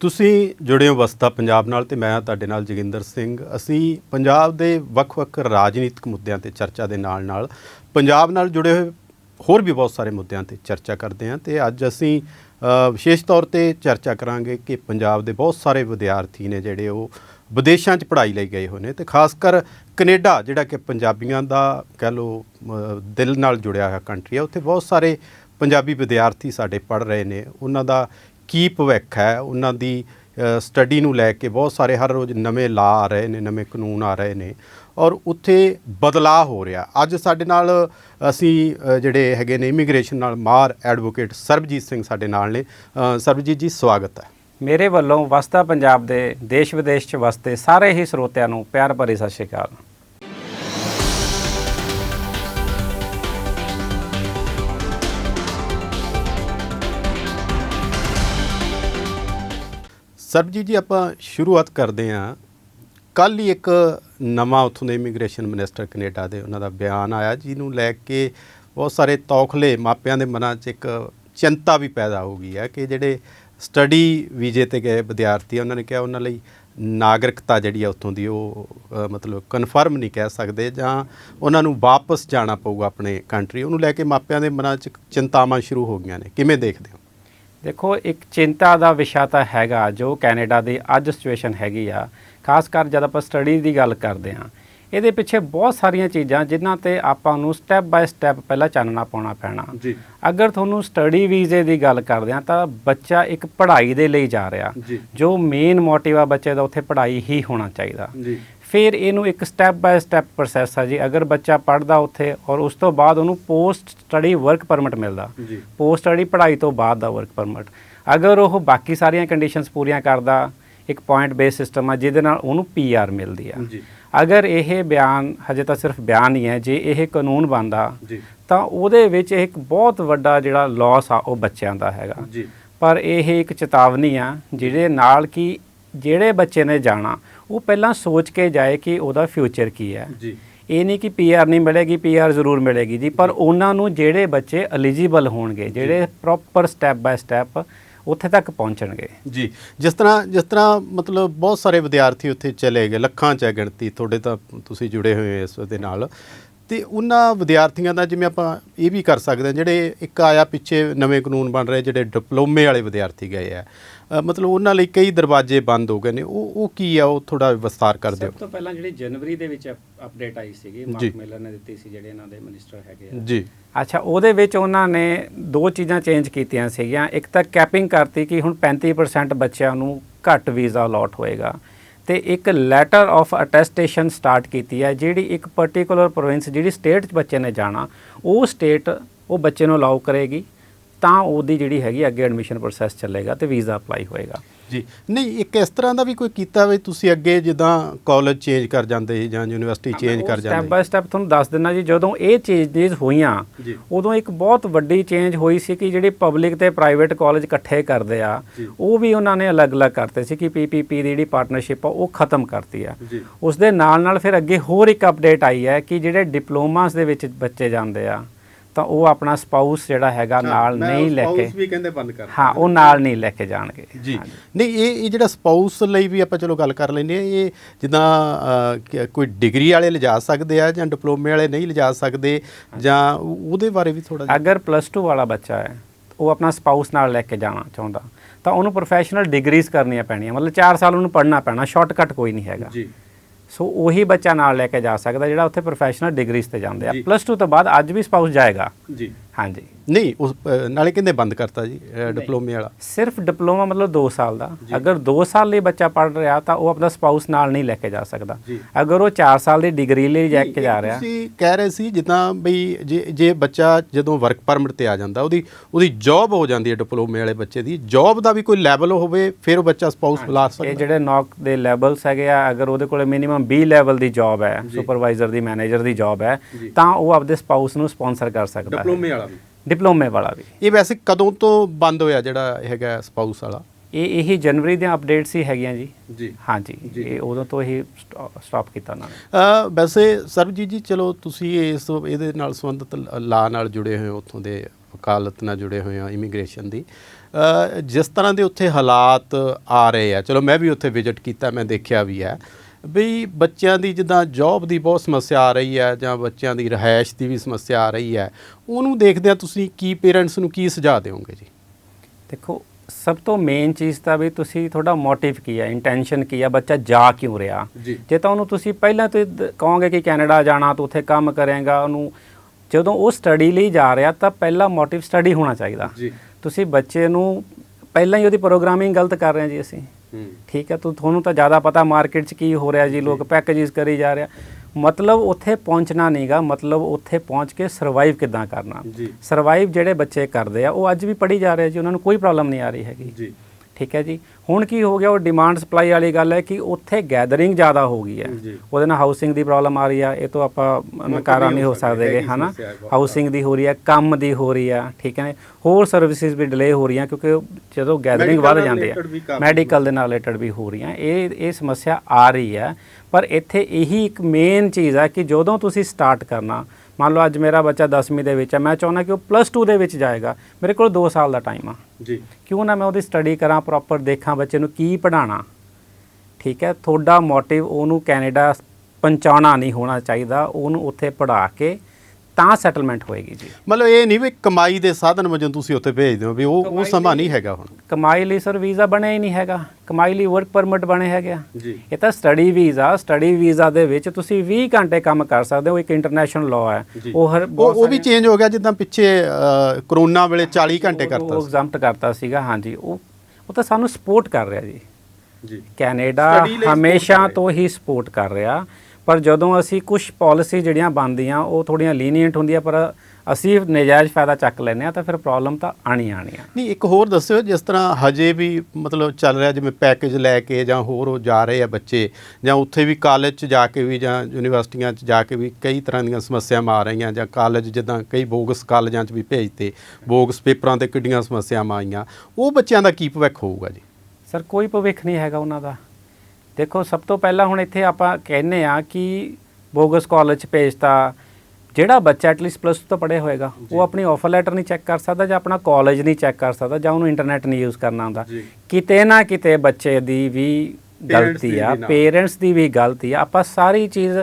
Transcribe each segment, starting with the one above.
ਤੁਸੀਂ ਜੁੜੇ ਹੋ ਵਸਤਾ ਪੰਜਾਬ ਨਾਲ ਤੇ ਮੈਂ ਤੁਹਾਡੇ ਨਾਲ ਜੋਗਿੰਦਰ ਸਿੰਘ। ਅਸੀਂ ਪੰਜਾਬ ਦੇ ਵੱਖ-ਵੱਖ ਰਾਜਨੀਤਿਕ ਮੁੱਦਿਆਂ ਤੇ ਚਰਚਾ ਦੇ ਨਾਲ-ਨਾਲ ਪੰਜਾਬ ਨਾਲ ਜੁੜੇ ਹੋਏ ਹੋਰ ਵੀ ਬਹੁਤ ਸਾਰੇ ਮੁੱਦਿਆਂ ਤੇ ਚਰਚਾ ਕਰਦੇ ਹਾਂ ਤੇ ਅੱਜ ਅਸੀਂ ਵਿਸ਼ੇਸ਼ ਤੌਰ ਤੇ ਚਰਚਾ ਕਰਾਂਗੇ ਕਿ ਪੰਜਾਬ ਦੇ ਬਹੁਤ ਸਾਰੇ ਵਿਦਿਆਰਥੀ ਨੇ ਜਿਹੜੇ ਉਹ ਵਿਦੇਸ਼ਾਂ 'ਚ ਪੜ੍ਹਾਈ ਲਈ ਗਏ ਹੋਏ ਨੇ ਤੇ ਖਾਸ ਕਰ ਕੈਨੇਡਾ, ਜਿਹੜਾ ਕਿ ਪੰਜਾਬੀਆਂ ਦਾ ਕਹਿ ਲਓ ਦਿਲ ਨਾਲ ਜੁੜਿਆ ਹੋਇਆ ਕੰਟਰੀ ਹੈ ਉੱਥੇ ਬਹੁਤ ਸਾਰੇ ਪੰਜਾਬੀ ਵਿਦਿਆਰਥੀ ਸਾਡੇ ਪੜ੍ਹ ਰਹੇ ਨੇ। ਉਹਨਾਂ ਦਾ ਕੀ ਭਵਿੱਖ ਹੈ? ਉਹਨਾਂ ਦੀ ਸਟੱਡੀ ਨੂੰ ਲੈ ਕੇ ਬਹੁਤ ਸਾਰੇ ਹਰ ਰੋਜ਼ ਨਵੇਂ ਲਾ ਆ ਰਹੇ ਨੇ, ਨਵੇਂ ਕਾਨੂੰਨ ਆ ਰਹੇ ਨੇ ਔਰ ਉੱਥੇ ਬਦਲਾਅ ਹੋ ਰਿਹਾ। ਅੱਜ ਸਾਡੇ ਨਾਲ, ਅਸੀਂ ਜਿਹੜੇ ਹੈਗੇ ਨੇ ਇਮੀਗ੍ਰੇਸ਼ਨ ਨਾਲ ਮਾਰ ਐਡਵੋਕੇਟ ਸਰਬਜੀਤ ਸਿੰਘ ਸਾਡੇ ਨਾਲ ਨੇ। ਸਰਬਜੀਤ ਜੀ, ਸਵਾਗਤ ਹੈ। ਮੇਰੇ ਵੱਲੋਂ ਵਸਦਾ ਪੰਜਾਬ ਦੇ ਦੇਸ਼ ਵਿਦੇਸ਼ 'ਚ ਵਸਦੇ ਸਾਰੇ ਹੀ ਸਰੋਤਿਆਂ ਨੂੰ ਪਿਆਰ ਭਰੀ ਸਤਿ ਸ਼੍ਰੀ ਅਕਾਲ। ਸਰਬਜੀਤ ਜੀ ਆਪਾਂ ਸ਼ੁਰੂਆਤ ਕਰਦੇ ਹਾਂ। ਕੱਲ ਹੀ ਇੱਕ ਨਵਾਂ ਉੱਥੋਂ ਦੇ ਇਮੀਗ੍ਰੇਸ਼ਨ ਮਿਨਿਸਟਰ ਕੈਨੇਡਾ ਦੇ ਉਹਨਾਂ ਦਾ ਬਿਆਨ ਆਇਆ, ਜਿਹਨੂੰ ਲੈ ਕੇ ਬਹੁਤ ਸਾਰੇ ਤੌਖਲੇ ਮਾਪਿਆਂ ਦੇ ਮਨਾਂ 'ਚ ਇੱਕ ਚਿੰਤਾ ਵੀ ਪੈਦਾ ਹੋ ਗਈ ਹੈ ਕਿ ਜਿਹੜੇ ਸਟੱਡੀ ਵੀਜ਼ੇ ਤੇ ਗਏ ਵਿਦਿਆਰਥੀ ਉਹਨਾਂ ਨੇ ਕਿਹਾ ਉਹਨਾਂ ਲਈ ਨਾਗਰਿਕਤਾ ਜਿਹੜੀ ਆ ਉੱਥੋਂ ਦੀ ਉਹ ਮਤਲਬ ਕਨਫਰਮ ਨਹੀਂ ਕਹਿ ਸਕਦੇ ਜਾਂ ਉਹਨਾਂ ਨੂੰ ਵਾਪਸ ਜਾਣਾ ਪਊਗਾ ਆਪਣੇ ਕੰਟਰੀ ਉਹਨੂੰ ਲੈ ਕੇ ਮਾਪਿਆਂ ਦੇ ਮਨਾਂ 'ਚ ਚਿੰਤਾਵਾਂ ਸ਼ੁਰੂ ਹੋ ਗਈਆਂ ਨੇ। ਕਿਵੇਂ ਦੇਖਦੇ ਹੋ? ਦੇਖੋ ਇੱਕ ਚਿੰਤਾ ਦਾ ਵਿਸ਼ਾ ਤਾਂ ਹੈਗਾ ਜੋ ਕੈਨੇਡਾ ਦੀ ਅੱਜ ਸਿਚੁਏਸ਼ਨ ਹੈਗੀ ਆ। ਖਾਸ ਕਰ ਜਦ ਆਪਾਂ ਸਟੱਡੀ ਦੀ ਗੱਲ ਕਰਦੇ ਹਾਂ ਇਹਦੇ ਪਿੱਛੇ ਬਹੁਤ ਸਾਰੀਆਂ ਚੀਜ਼ਾਂ ਜਿਨ੍ਹਾਂ ਤੇ ਆਪਾਂ ਨੂੰ ਸਟੈਪ ਬਾਏ ਸਟੈਪ ਪਹਿਲਾਂ ਚਾਨਣਾ ਪਾਉਣਾ ਪੈਣਾ। ਜੀ। ਅਗਰ ਤੁਹਾਨੂੰ ਸਟੱਡੀ ਵੀਜ਼ੇ ਦੀ ਗੱਲ ਕਰਦੇ ਹਾਂ ਤਾਂ ਬੱਚਾ ਇੱਕ ਪੜ੍ਹਾਈ ਦੇ ਲਈ ਜਾ ਰਿਹਾ। ਜੋ। ਮੇਨ ਮੋਟਿਵ ਆ ਬੱਚੇ ਦਾ ਉੱਥੇ ਪੜ੍ਹਾਈ ਹੀ ਹੋਣਾ ਚਾਹੀਦਾ। ਜੀ। ਫਿਰ ਇਹਨੂੰ ਇੱਕ ਸਟੈਪ ਬਾਏ ਸਟੈਪ ਪ੍ਰੋਸੈਸ ਆ ਜੀ। ਅਗਰ ਬੱਚਾ ਪੜਦਾ ਉੱਥੇ ਔਰ ਉਸ ਤੋਂ ਬਾਅਦ ਉਹਨੂੰ ਪੋਸਟ ਸਟੱਡੀ ਵਰਕ ਪਰਮਿਟ ਮਿਲਦਾ। ਜੀ। ਪੋਸਟ ਸਟੱਡੀ ਪੜ੍ਹਾਈ ਤੋਂ ਬਾਅਦ ਦਾ ਵਰਕ ਪਰਮਿਟ ਅਗਰ ਉਹ ਬਾਕੀ ਸਾਰੀਆਂ ਕੰਡੀਸ਼ਨਸ ਪੂਰੀਆਂ ਕਰਦਾ ਇੱਕ ਪੁਆਇੰਟ ਬੇਸ ਸਿਸਟਮ ਆ ਜਿਹਦੇ ਨਾਲ ਉਹਨੂੰ ਪੀਆਰ ਮਿਲਦੀ ਆ। ਜੀ। ਅਗਰ ਇਹ ਬਿਆਨ ਹਜੇ ਤਾਂ ਸਿਰਫ ਬਿਆਨ ਹੀ ਹੈ ਜੇ ਇਹ ਕਾਨੂੰਨ ਬਣਦਾ ਜੀ। ਤਾਂ ਉਹਦੇ ਵਿੱਚ ਇੱਕ ਬਹੁਤ ਵੱਡਾ ਜਿਹੜਾ ਲਾਸ ਆ ਉਹ ਬੱਚਿਆਂ ਦਾ ਹੈਗਾ। ਜੀ। ਪਰ ਇਹ ਇੱਕ ਚੇਤਾਵਨੀ ਆ ਜਿਹਦੇ ਨਾਲ ਕਿ ਜਿਹੜੇ ਬੱਚੇ ਨੇ ਜਾਣਾ ਉਹ ਪਹਿਲਾਂ ਸੋਚ ਕੇ ਜਾਏ ਕਿ ਉਹਦਾ ਫਿਊਚਰ ਕੀ ਹੈ। ਜੀ। ਇਹ ਨਹੀਂ ਕਿ ਪੀਆਰ ਨਹੀਂ ਮਿਲੇਗੀ ਪੀਆਰ ਜ਼ਰੂਰ ਮਿਲੇਗੀ ਜੀ ਪਰ ਉਹਨਾਂ ਨੂੰ ਜਿਹੜੇ ਬੱਚੇ ਐਲੀਜੀਬਲ ਹੋਣਗੇ ਜਿਹੜੇ ਪ੍ਰੋਪਰ ਸਟੈਪ ਬਾਏ ਸਟੈਪ ਉੱਥੇ ਤੱਕ ਪਹੁੰਚਣਗੇ। ਜੀ। ਜਿਸ ਤਰ੍ਹਾਂ ਜਿਸ ਤਰ੍ਹਾਂ ਮਤਲਬ ਬਹੁਤ ਸਾਰੇ ਵਿਦਿਆਰਥੀ ਉੱਥੇ ਚਲੇ ਗਏ ਲੱਖਾਂ ਚ ਹੈ ਗਿਣਤੀ ਤੁਹਾਡੇ ਤਾਂ ਤੁਸੀਂ ਜੁੜੇ ਹੋਏ ਹੋ ਇਸ ਦੇ ਨਾਲ। ਤੇ ਉਹਨਾਂ ਵਿਦਿਆਰਥੀਆਂ ਦਾ ਜਿਵੇਂ ਆਪਾਂ ਇਹ ਵੀ ਕਰ ਸਕਦੇ ਹਾਂ ਜਿਹੜੇ ਇੱਕ ਆਇਆ ਪਿੱਛੇ ਨਵੇਂ ਕਾਨੂੰਨ ਬਣ ਰਹੇ ਜਿਹੜੇ ਡਿਪਲੋਮੇ ਵਾਲੇ ਵਿਦਿਆਰਥੀ ਗਏ ਆ। ਮਤਲਬ ਉਹਨਾਂ ਲਈ ਕਈ ਦਰਵਾਜ਼ੇ ਬੰਦ ਹੋ ਗਏ ਨੇ। ਉਹ ਉਹ ਕੀ ਆ? ਉਹ ਥੋੜਾ ਵਿਸਤਾਰ ਕਰ ਦਿਓ। ਸਭ ਤੋਂ ਪਹਿਲਾਂ ਜਿਹੜੀ ਜਨਵਰੀ ਦੇ ਵਿੱਚ ਅਪਡੇਟ ਆਈ ਸੀਗੀ। ਮਾਰਕ ਮਿਲਰ ਨੇ ਦਿੱਤੀ ਸੀ ਜਿਹੜੇ ਇਹਨਾਂ ਦੇ ਮਿਨਿਸਟਰ ਹੈਗੇ ਆ। ਜੀ। ਅੱਛਾ ਉਹਦੇ ਵਿੱਚ ਉਹਨਾਂ ਨੇ ਦੋ ਚੀਜ਼ਾਂ ਚੇਂਜ ਕੀਤੀਆਂ ਸੀਗੀਆਂ। ਇੱਕ ਤਾਂ ਕੈਪਿੰਗ ਕਰਤੀ ਕਿ ਹੁਣ 35% ਬੱਚਿਆਂ ਨੂੰ ਘੱਟ ਵੀਜ਼ਾ ਅਲਾਟ ਹੋਏਗਾ। ਤੇ ਇੱਕ ਲੈਟਰ ਆਫ ਅਟੈਸਟੇਸ਼ਨ ਸਟਾਰਟ ਕੀਤੀ ਹੈ, ਜਿਹੜੀ ਇੱਕ ਪਾਰਟਿਕੂਲਰ ਪ੍ਰੋਵਿੰਸ ਜਿਹੜੀ ਸਟੇਟ 'ਚ ਬੱਚੇ ਨੇ ਜਾਣਾ, ਉਹ ਸਟੇਟ ਉਹ ਬੱਚੇ ਨੂੰ ਅਲਾਉ ਕਰੇਗੀ, ਤਾਂ ਉਹਦੀ ਜਿਹੜੀ ਹੈਗੀ ਅੱਗੇ ਐਡਮਿਸ਼ਨ ਪ੍ਰੋਸੈਸ ਚੱਲੇਗਾ ਤੇ ਵੀਜ਼ਾ ਅਪਲਾਈ ਹੋਏਗਾ। ਜੀ। ਨਹੀਂ ਇੱਕ ਇਸ ਤਰ੍ਹਾਂ ਦਾ ਵੀ ਕੋਈ ਕੀਤਾ ਵੀ ਤੁਸੀਂ ਅੱਗੇ ਜਿੱਦਾਂ ਕਾਲਜ ਚੇਂਜ ਕਰ ਜਾਂਦੇ ਜਾਂ ਯੂਨੀਵਰਸਿਟੀ ਚੇਂਜ ਕਰ ਸਟੈਪ ਜਾਂਦੇ ਬਾਏ ਸਟੈਪ ਤੁਹਾਨੂੰ ਦੱਸ ਦਿੰਦਾ ਜੀ ਜਦੋਂ ਇਹ ਚੇਂਜਸ ਹੋਈਆਂ ਉਦੋਂ ਇੱਕ ਬਹੁਤ ਵੱਡੀ ਚੇਂਜ ਹੋਈ ਸੀ ਕਿ ਜਿਹੜੇ ਪਬਲਿਕ ਤੇ ਪ੍ਰਾਈਵੇਟ ਕਾਲਜ ਇਕੱਠੇ ਕਰਦੇ ਆ। ਉਹ ਵੀ ਉਹਨਾਂ ਨੇ ਅਲੱਗ-ਅਲੱਗ ਕਰਤੇ ਸੀ ਕਿ ਪੀਪੀਪੀ ਦੀ ਜਿਹੜੀ ਪਾਰਟਨਰਸ਼ਿਪ ਆ ਉਹ ਖਤਮ ਕਰਤੀ ਆ। ਉਸ ਦੇ ਨਾਲ ਨਾਲ ਫਿਰ ਅੱਗੇ ਹੋਰ ਇੱਕ ਅਪਡੇਟ ਆਈ ਹੈ ਕਿ ਜਿਹੜੇ ਡਿਪਲੋਮਾਸ ਦੇ ਵਿੱਚ ਬੱਚੇ ਜਾਂਦੇ ਆ ਤਾਂ ਉਹ ਆਪਣਾ ਸਪਾਊਸ ਜਿਹੜਾ ਹੈਗਾ ਨਾਲ ਨਹੀਂ ਲੈ ਕੇ ਵੀ ਕਹਿੰਦੇ ਬੰਦ ਕਰ ਹਾਂ ਉਹ ਨਾਲ ਨਹੀਂ ਲੈ ਕੇ ਜਾਣਗੇ। ਜੀ। ਨਹੀਂ ਇਹ ਇਹ ਜਿਹੜਾ ਸਪਾਊਸ ਲਈ ਵੀ ਆਪਾਂ ਚਲੋ ਗੱਲ ਕਰ ਲੈਂਦੇ ਆ ਇਹ ਜਿੱਦਾਂ ਕੋਈ ਡਿਗਰੀ ਵਾਲੇ ਲਿਜਾ ਸਕਦੇ ਆ ਜਾਂ ਡਿਪਲੋਮੇ ਵਾਲੇ ਨਹੀਂ ਲਿਜਾ ਸਕਦੇ ਜਾਂ ਉਹ- ਉਹਦੇ ਬਾਰੇ ਵੀ ਥੋੜਾ ਅਗਰ ਪਲੱਸ 2 ਵਾਲਾ ਬੱਚਾ ਹੈ ਉਹ ਆਪਣਾ ਸਪਾਊਸ ਨਾਲ ਲੈ ਕੇ ਜਾਣਾ ਚਾਹੁੰਦਾ ਤਾਂ ਉਹਨੂੰ ਪ੍ਰੋਫੈਸ਼ਨਲ ਡਿਗਰੀਜ਼ ਕਰਨੀਆਂ ਪੈਣੀਆਂ ਮਤਲਬ 4 ਸਾਲ ਉਹਨੂੰ ਪੜ੍ਹਨਾ ਪੈਣਾ ਸ਼ਾਰਟਕਟ ਕੋਈ ਨਹੀਂ ਹੈਗਾ। ਜੀ। ਸੋ ਉਹੀ ਬੱਚਾ ਨਾਲ ਲੈ ਕੇ ਜਾ ਸਕਦਾ ਜਿਹੜਾ ਉੱਥੇ ਪ੍ਰੋਫੈਸ਼ਨਲ ਡਿਗਰੀਜ਼ ਤੇ ਜਾਂਦੇ ਆ। ਪਲੱਸ 2 ਤੋਂ ਬਾਅਦ ਅੱਜ ਵੀ ਸਪਾਊਸ ਜਾਏਗਾ। ਜੀ। ਹਾਂਜੀ। ਨਹੀਂ ਉਸ ਨਾਲੇ ਕਹਿੰਦੇ ਬੰਦ ਕਰਤਾ ਜੀ ਡਿਪਲੋਮੇ ਵਾਲਾ। ਸਿਰਫ ਡਿਪਲੋਮਾ ਮਤਲਬ 2 ਸਾਲ ਦਾ। ਅਗਰ 2 ਸਾਲ ਲਈ ਬੱਚਾ ਪੜ੍ਹ ਰਿਹਾ ਤਾਂ ਉਹ ਆਪਣਾ ਸਪਾਊਸ ਨਾਲ ਨਹੀਂ ਲੈ ਕੇ ਜਾ ਸਕਦਾ। ਜੀ। ਅਗਰ ਉਹ 4 ਸਾਲ ਦੀ ਡਿਗਰੀ ਲਈ ਲੈ ਕੇ ਜਾ ਰਿਹਾ। ਤੁਸੀਂ ਕਹਿ ਰਹੇ ਸੀ ਜਿੱਦਾਂ ਬਈ ਜੇ ਜੇ ਬੱਚਾ ਜਦੋਂ ਵਰਕ ਪਰਮਿਟ ਤੇ ਆ ਜਾਂਦਾ ਉਹਦੀ ਉਹਦੀ ਜੌਬ ਹੋ ਜਾਂਦੀ ਹੈ ਡਿਪਲੋਮੇ ਵਾਲੇ ਬੱਚੇ ਦੀ। ਜੌਬ ਦਾ ਵੀ ਕੋਈ ਲੈਵਲ ਹੋਵੇ ਫਿਰ ਉਹ ਬੱਚਾ ਸਪਾਊਸ ਬੁਲਾ ਇਹ ਸਕਦਾ। ਜਿਹੜੇ ਨੌਕ ਦੇ ਲੈਵਲਸ ਹੈਗੇ ਆ ਅਗਰ ਉਹਦੇ ਕੋਲੇ ਮਿਨੀਮਮ 20 ਲੈਵਲ ਦੀ ਜੌਬ ਹੈ ਸੁਪਰਵਾਈਜ਼ਰ ਦੀ ਮੈਨੇਜਰ ਦੀ ਜੌਬ ਹੈ ਜੀ। ਤਾਂ ਉਹ ਆਪਦੇ ਸਪਾਊਸ ਨੂੰ ਸਪਾਂਸਰ ਕਰ ਸਕਦਾ ਹੈ। ਵਾਲਾ। ਵੀ ਡਿਪਲੋਮੇ ਵਾਲਾ ਵੀ। ਇਹ ਵੈਸੇ ਕਦੋਂ ਤੋਂ ਬੰਦ ਹੋਇਆ ਜਿਹੜਾ ਹੈਗਾ ਸਪਾਊਸ ਵਾਲਾ? ਇਹ ਇਹੀ ਜਨਵਰੀ ਦੀਆਂ ਅਪਡੇਟਸ ਹੀ ਹੈਗੀਆਂ ਜੀ। ਜੀ। ਹਾਂਜੀ ਜੀ। ਇਹ ਉਦੋਂ ਤੋਂ ਹੀ ਸਟਾਪ ਕੀਤਾ ਉਹਨਾਂ ਨੇ। ਅ ਵੈਸੇ ਸਰਬਜੀਤ ਜੀ ਚਲੋ ਤੁਸੀਂ ਇਸ ਇਹਦੇ ਨਾਲ ਸੰਬੰਧਿਤ ਲਾ ਨਾਲ ਜੁੜੇ ਹੋਏ ਹੋ ਉੱਥੋਂ ਦੇ ਵਕਾਲਤ ਨਾਲ ਜੁੜੇ ਹੋਏ ਹੋ ਇਮੀਗ੍ਰੇਸ਼ਨ ਦੀ। ਜਿਸ ਤਰ੍ਹਾਂ ਦੇ ਉੱਥੇ ਹਾਲਾਤ ਆ ਰਹੇ ਆ ਚਲੋ ਮੈਂ ਵੀ ਉੱਥੇ ਵਿਜ਼ਿਟ ਕੀਤਾ ਮੈਂ ਦੇਖਿਆ ਵੀ ਹੈ। ਵੀ ਬੱਚਿਆਂ ਦੀ ਜਿੱਦਾਂ ਜੌਬ ਦੀ ਬਹੁਤ ਸਮੱਸਿਆ ਆ ਰਹੀ ਹੈ ਜਾਂ ਬੱਚਿਆਂ ਦੀ ਰਹਿائش ਦੀ ਵੀ ਸਮੱਸਿਆ ਆ ਰਹੀ ਹੈ ਉਹਨੂੰ ਦੇਖਦਿਆਂ ਤੁਸੀਂ ਕੀ ਪੇਰੈਂਟਸ ਨੂੰ ਕੀ ਸੁਝਾਅ ਦਿਓਗੇ ਜੀ? ਦੇਖੋ ਸਭ ਤੋਂ ਮੇਨ ਚੀਜ਼ ਤਾਂ ਵੀ ਤੁਸੀਂ ਤੁਹਾਡਾ ਮੋਟਿਵ ਕੀ ਹੈ ਇੰਟੈਂਸ਼ਨ ਕੀ ਹੈ ਬੱਚਾ ਜਾ ਕਿਉਂ ਰਿਹਾ? ਜੇ। ਤਾਂ ਉਹਨੂੰ ਤੁਸੀਂ ਪਹਿਲਾਂ ਤੋਂ ਕਹੋਗੇ ਕਿ ਕੈਨੇਡਾ ਜਾਣਾ ਤੂੰ ਉੱਥੇ ਕੰਮ ਕਰੇਗਾ ਉਹਨੂੰ ਜਦੋਂ ਉਹ ਸਟੱਡੀ ਲਈ ਜਾ ਰਿਹਾ ਤਾਂ ਪਹਿਲਾ ਮੋਟਿਵ ਸਟੱਡੀ ਹੋਣਾ ਚਾਹੀਦਾ। ਤੁਸੀਂ ਬੱਚੇ ਨੂੰ ਪਹਿਲਾਂ ਹੀ ਉਹਦੀ ਪ੍ਰੋਗਰਾਮਿੰਗ ਗਲਤ ਕਰ ਰਹੇ ਜੀ ਅਸੀਂ। ਠੀਕ ਹੈ ਤੂੰ ਤੁਹਾਨੂੰ ਤਾਂ ਜ਼ਿਆਦਾ ਪਤਾ ਮਾਰਕੀਟ 'ਚ ਕੀ ਹੋ ਰਿਹਾ ਜੀ ਲੋਕ ਪੈਕੇजेस ਕਰੀ ਜਾ ਰਿਹਾ ਮਤਲਬ ਉੱਥੇ ਪਹੁੰਚਣਾ ਨਹੀਂਗਾ ਮਤਲਬ ਉੱਥੇ ਪਹੁੰਚ ਕੇ ਸਰਵਾਈਵ ਕਿੱਦਾਂ ਕਰਨਾ। ਸਰਵਾਈਵ ਜਿਹੜੇ ਬੱਚੇ ਕਰਦੇ ਆ ਉਹ ਅੱਜ ਵੀ ਪੜ੍ਹੀ ਜਾ ਰਹੇ ਜੀ ਉਹਨਾਂ ਨੂੰ ਕੋਈ ਪ੍ਰੋਬਲਮ ਨਹੀਂ ਆ ਰਹੀ ਹੈਗੀ। ਜੀ। ਠੀਕ ਹੈ ਜੀ। ਹੁਣ ਕੀ ਹੋ ਗਿਆ ਉਹ ਡਿਮਾਂਡ ਸਪਲਾਈ ਵਾਲੀ ਗੱਲ ਹੈ ਕਿ ਉੱਥੇ ਗੈਦਰਿੰਗ ਜ਼ਿਆਦਾ ਹੋ ਗਈ ਹੈ। ਉਹਦੇ ਨਾਲ ਹਾਊਸਿੰਗ ਦੀ ਪ੍ਰੋਬਲਮ ਆ ਰਹੀ ਆ ਇਹ ਤੋਂ ਆਪਾਂ ਨਕਾਰਾ ਨਹੀਂ ਹੋ ਸਕਦੇਗੇ ਹਨਾ? ਹਾਊਸਿੰਗ ਦੀ ਹੋ ਰਹੀ ਹੈ ਕੰਮ ਦੀ ਹੋ ਰਹੀ ਆ ਠੀਕ ਹੈ ਹੋਰ ਸਰਵਿਸਿਜ਼ ਵੀ ਡਿਲੇ ਹੋ ਰਹੀਆਂ ਕਿਉਂਕਿ ਜਦੋਂ ਗੈਦਰਿੰਗ ਵੱਧ ਜਾਂਦੀ ਕਾਫੀ ਮੈਡੀਕਲ ਦੇ ਨਾਲ ਰਿਲੇਟਡ ਵੀ ਹੋ ਰਹੀਆਂ ਇਹ ਇਹ ਸਮੱਸਿਆ ਆ ਰਹੀ ਹੈ। ਪਰ ਇੱਥੇ ਇਹੀ ਇੱਕ ਮੇਨ ਚੀਜ਼ ਹੈ ਕਿ ਜਦੋਂ ਤੁਸੀਂ ਸਟਾਰਟ ਕਰਨਾ ਮੰਨ ਲਓ ਅੱਜ ਮੇਰਾ ਬੱਚਾ 10ਵੀਂ ਦੇ ਵਿੱਚ ਹੈ ਮੈਂ ਚਾਹੁੰਦਾ ਕਿ ਉਹ ਪਲੱਸ 2 ਦੇ ਵਿੱਚ ਜਾਏਗਾ। ਮੇਰੇ ਕੋਲ 2 ਸਾਲ ਦਾ ਟਾਈਮ ਆ। ਜੀ। ਕਿਉਂ ਨਾ ਮੈਂ ਉਹਦੀ ਸਟੱਡੀ ਕਰਾਂ ਪ੍ਰੋਪਰ ਦੇਖਾਂ ਬੱਚੇ ਨੂੰ ਕੀ ਪੜਾਣਾ ਠੀਕ ਹੈ ਤੁਹਾਡਾ ਮੋਟਿਵ ਉਹਨੂੰ ਕੈਨੇਡਾ ਪਹੁੰਚਾਉਣਾ ਨਹੀਂ ਹੋਣਾ ਚਾਹੀਦਾ ਉਹਨੂੰ ਉੱਥੇ ਪੜਾ ਕੇ ਤਾਂ ਸੈਟਲਮੈਂਟ ਹੋਏਗੀ ਜੀ। ਮਤਲਬ ਇਹ ਨਹੀਂ ਵੀ ਕਮਾਈ ਦੇ ਸਾਧਨ ਵਜੋਂ ਤੁਸੀਂ ਉੱਥੇ ਭੇਜਦੇ ਹੋ ਵੀ ਉਹ ਉਹ ਸਮਾਂ ਨਹੀਂ ਹੈਗਾ ਹੁਣ। ਕਮਾਈ ਲਈ ਸਰ ਵੀਜ਼ਾ ਬਣਿਆ ਹੀ ਨਹੀਂ ਹੈਗਾ। ਕਮਾਈ ਲਈ ਵਰਕ ਪਰਮਿਟ ਬਣੇ ਹੈਗੇ ਆ। ਜੀ। ਇਹ ਤਾਂ ਸਟੱਡੀ ਵੀਜ਼ਾ ਸਟੱਡੀ ਵੀਜ਼ਾ ਦੇ ਵਿੱਚ ਤੁਸੀਂ 20 ਘੰਟੇ ਕੰਮ ਕਰ ਸਕਦੇ ਹੋ। ਇੱਕ ਇੰਟਰਨੈਸ਼ਨਲ ਲਾਅ ਹੈ। ਉਹ ਹਰ ਉਹ ਵੀ ਚੇਂਜ ਹੋ ਗਿਆ ਜਿੱਦਾਂ ਪਿੱਛੇ ਕਰੋਨਾ ਵੇਲੇ 40 ਘੰਟੇ ਕਰਤਾ ਉਹ ਐਗਜ਼ੈਂਪਟ ਕਰਤਾ ਸੀਗਾ ਹਾਂਜੀ। ਉਹ ਉਹ ਤਾਂ ਸਾਨੂੰ ਸਪੋਰਟ ਕਰ ਰਿਹਾ ਜੀ। ਜੀ। ਕੈਨੇਡਾ ਹਮੇਸ਼ਾ। ਤੋਂ ਹੀ ਸਪੋਰਟ ਕਰ ਰਿਹਾ। ਪਰ ਜਦੋਂ ਅਸੀਂ ਕੁਝ ਪਾਲਿਸੀ ਜਿਹੜੀਆਂ ਬਣਦੀਆਂ ਉਹ ਥੋੜੀਆਂ ਲੀਨੀਅੰਟ ਹੁੰਦੀਆਂ ਪਰ ਅਸੀਂ ਨਜਾਇਜ਼ ਫਾਇਦਾ ਚੱਕ ਲੈਂਦੇ ਆ ਤਾਂ ਫਿਰ ਪ੍ਰੋਬਲਮ ਤਾਂ ਆਣੀ ਆਣੀ ਆ ਨਹੀਂ ਇੱਕ ਹੋਰ ਦੱਸਿਓ ਜਿਸ ਤਰ੍ਹਾਂ ਹਜੇ ਵੀ ਮਤਲਬ ਚੱਲ ਰਿਹਾ ਜਿਵੇਂ ਪੈਕੇਜ ਲੈ ਕੇ ਜਾਂ ਹੋਰ ਉਹ ਜਾ ਰਹੇ ਆ ਬੱਚੇ ਜਾਂ ਉੱਥੇ ਵੀ ਕਾਲਜ 'ਚ ਜਾ ਕੇ ਵੀ ਜਾਂ ਯੂਨੀਵਰਸਿਟੀਆਂ 'ਚ ਜਾ ਕੇ ਵੀ ਕਈ ਤਰ੍ਹਾਂ ਦੀਆਂ ਸਮੱਸਿਆਵਾਂ ਆ ਰਹੀਆਂ ਜਾਂ ਕਾਲਜ ਜਿੱਦਾਂ ਕਈ ਬੋਗਸ ਕਾਲਜਾਂ 'ਚ ਵੀ ਭੇਜਤੇ ਬੋਗਸ ਪੇਪਰਾਂ ਤੇ ਕਿੱਡੀਆਂ ਸਮੱਸਿਆਵਾਂ ਆਈਆਂ ਉਹ ਬੱਚਿਆਂ ਦਾ ਕੀ ਭਵਿੱਖ ਹੋਊਗਾ ਜੀ? ਸਰ ਕੋਈ ਭਵਿੱਖ ਨਹੀਂ ਹੈਗਾ ਉਹਨਾਂ ਦਾ। ਦੇਖੋ ਸਭ ਤੋਂ ਪਹਿਲਾਂ ਹੁਣ ਇੱਥੇ ਆਪਾਂ ਕਹਿੰਨੇ ਆ ਕਿ ਬੋਗਸ ਕਾਲਜ ਭੇਜਤਾ ਜਿਹੜਾ ਬੱਚਾ ਐਟਲੀਸਟ ਪਲੱਸ ਤੋਂ ਪੜ੍ਹਿਆ ਹੋਏਗਾ ਉਹ ਆਪਣੀ ਆਫਰ ਲੈਟਰ ਨਹੀਂ ਚੈੱਕ ਕਰ ਸਕਦਾ ਜਾਂ ਆਪਣਾ ਕਾਲਜ ਨਹੀਂ ਚੈੱਕ ਕਰ ਸਕਦਾ ਜਾਂ ਉਹਨੂੰ ਇੰਟਰਨੈਟ ਨਹੀਂ ਯੂਜ਼ ਕਰਨਾ ਆਉਂਦਾ। ਕਿਤੇ ਨਾ ਕਿਤੇ ਬੱਚੇ ਦੀ ਵੀ ਗਲਤੀ ਆ। ਪੇਰੈਂਟਸ ਦੀ ਵੀ ਗਲਤੀ ਆ ਆਪਾਂ ਸਾਰੀ ਚੀਜ਼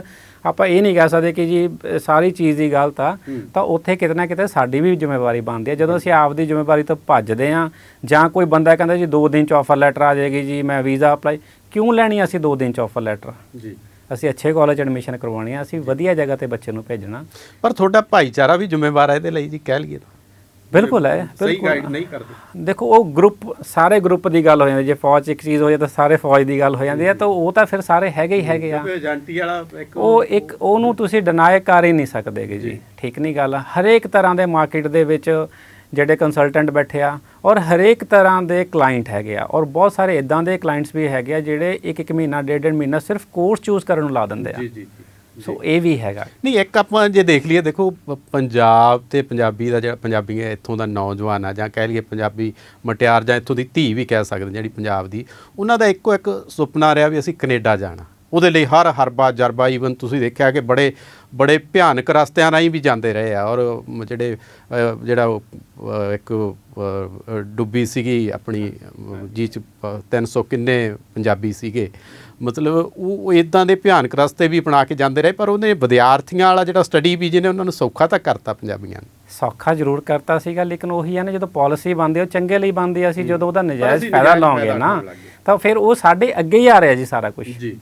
ਆਪਾਂ ਇਹ ਨਹੀਂ ਕਹਿ ਸਕਦੇ ਕਿ ਜੀ ਸਾਰੀ ਚੀਜ਼ ਦੀ ਗਲਤ ਆ। ਤਾਂ ਉੱਥੇ ਕਿਤੇ ਨਾ ਕਿਤੇ ਸਾਡੀ ਵੀ ਜ਼ਿੰਮੇਵਾਰੀ ਬਣਦੀ ਹੈ ਜਦੋਂ ਅਸੀਂ ਆਪਦੀ ਜ਼ਿੰਮੇਵਾਰੀ ਤੋਂ ਭੱਜਦੇ ਆ ਜਾਂ ਕੋਈ ਬੰਦਾ ਕਹਿੰਦਾ ਜੀ 2 ਦਿਨ ਚ ਆਫਰ ਲੈਟਰ ਆ ਜਾਏਗੀ ਜੀ ਮੈਂ ਵੀਜ਼ਾ ਅਪਲਾਈ ਕਿਉਂ ਲੈਣੀ ਅਸੀਂ 2 ਦਿਨ ਚ ਆਫਰ ਲੈਟਰ ਜੀ। ਅਸੀਂ ਅੱਛੇ ਕਾਲਜ ਐਡਮਿਸ਼ਨ ਕਰਵਾਉਣੀ ਆ ਅਸੀਂ ਵਧੀਆ ਜਗ੍ਹਾ ਤੇ ਬੱਚੇ ਨੂੰ ਭੇਜਣਾ। ਪਰ ਤੁਹਾਡਾ ਭਾਈਚਾਰਾ ਵੀ ਜ਼ਿੰਮੇਵਾਰ ਹੈ ਇਹਦੇ ਲਈ ਜੀ ਕਹਿ ਲਈਏ ਤਾਂ। ਬਿਲਕੁਲ ਹੈ ਸਹੀ ਗਾਈਡ ਨਹੀਂ ਕਰਦੇ। ਦੇਖੋ ਉਹ ਗਰੁੱਪ ਸਾਰੇ ਗਰੁੱਪ ਦੀ ਗੱਲ ਹੋ ਜਾਂਦੀ ਜੇ ਫੌਜ ਇੱਕ ਚੀਜ਼ ਹੋ ਜਾਏ ਤਾਂ ਸਾਰੇ ਫੌਜ ਦੀ ਗੱਲ ਹੋ ਜਾਂਦੀ ਹੈ। ਤਾਂ ਉਹ ਤਾਂ ਫਿਰ ਸਾਰੇ ਹੈਗੇ ਹੀ ਹੈਗੇ ਆ। ਏਜੰਟੀ ਵਾਲਾ ਇੱਕ ਉਹ ਇੱਕ ਉਹਨੂੰ ਤੁਸੀਂ ਡਿਨਾਈ ਕਰ ਹੀ ਨਹੀਂ ਸਕਦੇਗੇ ਜੀ। ਠੀਕ ਨਹੀਂ ਗੱਲ ਹਰੇਕ ਤਰ੍ਹਾਂ ਦੇ ਮਾਰਕੀਟ ਦੇ ਵਿੱਚ ਜਿਹੜੇ ਕੰਸਲਟੈਂਟ ਬੈਠੇ ਆ ਔਰ ਹਰੇਕ ਤਰ੍ਹਾਂ ਦੇ ਕਲਾਇੰਟ ਹੈਗੇ ਆ। ਔਰ ਬਹੁਤ ਸਾਰੇ ਇਦਾਂ ਦੇ ਕਲਾਇੰਟਸ ਵੀ ਹੈਗੇ ਆ ਜਿਹੜੇ ਇੱਕ ਇੱਕ ਮਹੀਨਾ ਡੇਢ ਡੇਢ ਮਹੀਨਾ ਸਿਰਫ ਕੋਰਸ ਚੂਜ਼ ਕਰਨ ਨੂੰ ਲਾ ਦਿੰਦੇ ਆ। ਜੀ ਜੀ। ਸੋ ਇਹ ਵੀ ਹੈਗਾ। ਨਹੀਂ, ਇੱਕ ਆਪਾਂ ਜੇ ਦੇਖ ਲਈਏ, ਦੇਖੋ ਪੰਜਾਬ ਤੇ ਪੰਜਾਬੀ ਦਾ ਜਿਹੜਾ ਪੰਜਾਬੀ ਹੈ ਇੱਥੋਂ ਦਾ ਨੌਜਵਾਨ ਆ, ਜਾਂ ਕਹਿ ਲਈਏ ਪੰਜਾਬੀ ਮਟਿਆਰ ਜਾਂ ਇੱਥੋਂ ਦੀ ਧੀ ਵੀ ਕਹਿ ਸਕਦੇ ਜਿਹੜੀ ਪੰਜਾਬ ਦੀ, ਉਹਨਾਂ ਦਾ ਇੱਕੋ ਇੱਕ ਸੁਪਨਾ ਰਿਹਾ ਵੀ ਅਸੀਂ ਕੈਨੇਡਾ ਜਾਣਾ। ਉਹਦੇ ਲਈ ਹਰ ਹਰਬਾ ਜਰਬਾ ਈਵਨ ਤੁਸੀਂ ਦੇਖਿਆ ਕਿ ਬੜੇ ਬੜੇ ਭਿਆਨਕ ਰਸਤਿਆਂ ਰਾਹੀਂ ਵੀ ਜਾਂਦੇ ਰਹੇ ਆ ਔਰ ਜਿਹੜੇ ਜਿਹੜਾ ਇੱਕ ਡੁੱਬੀ ਸੀਗੀ ਆਪਣੀ ਜੀ ਚ ਪ- 300 ਕਿੰਨੇ ਪੰਜਾਬੀ ਸੀਗੇ। ਮਤਲਬ ਉਹ ਇਦਾਂ ਦੇ ਭਿਆਨਕ ਰਸਤੇ ਵੀ ਅਪਣਾ ਕੇ ਜਾਂਦੇ ਰਹੇ ਪਰ ਉਹਨੇ ਵਿਦਿਆਰਥੀਆਂ ਵਾਲਾ ਜਿਹੜਾ ਸਟੱਡੀ ਵੀਜ਼ੇ ਨੇ ਉਹਨਾਂ ਨੂੰ ਸੌਖਾ ਤਾਂ ਕਰਤਾ ਪੰਜਾਬੀਆਂ ਨੇ। ਸੌਖਾ ਜ਼ਰੂਰ ਕਰਤਾ ਸੀਗਾ ਲੇਕਿਨ ਉਹੀ ਹੈ ਨਾ ਜਦੋਂ ਪਾਲਿਸੀ ਬਣਦੀ ਆ, ਉਹ ਚੰਗੇ ਲਈ ਬਣਦੀ ਆ, ਅਸੀਂ ਜਦੋਂ ਉਹਦਾ ਨਜਾਇਜ਼ ਫਾਇਦਾ ਲਾਉਂਗੇ ਨਾ। ਤਾਂ ਫਿਰ ਉਹ ਸਾਡੇ ਅੱਗੇ ਹੀ ਆ ਰਿਹਾ ਜੀ ਸਾਰਾ ਕੁਝ ਜੀ।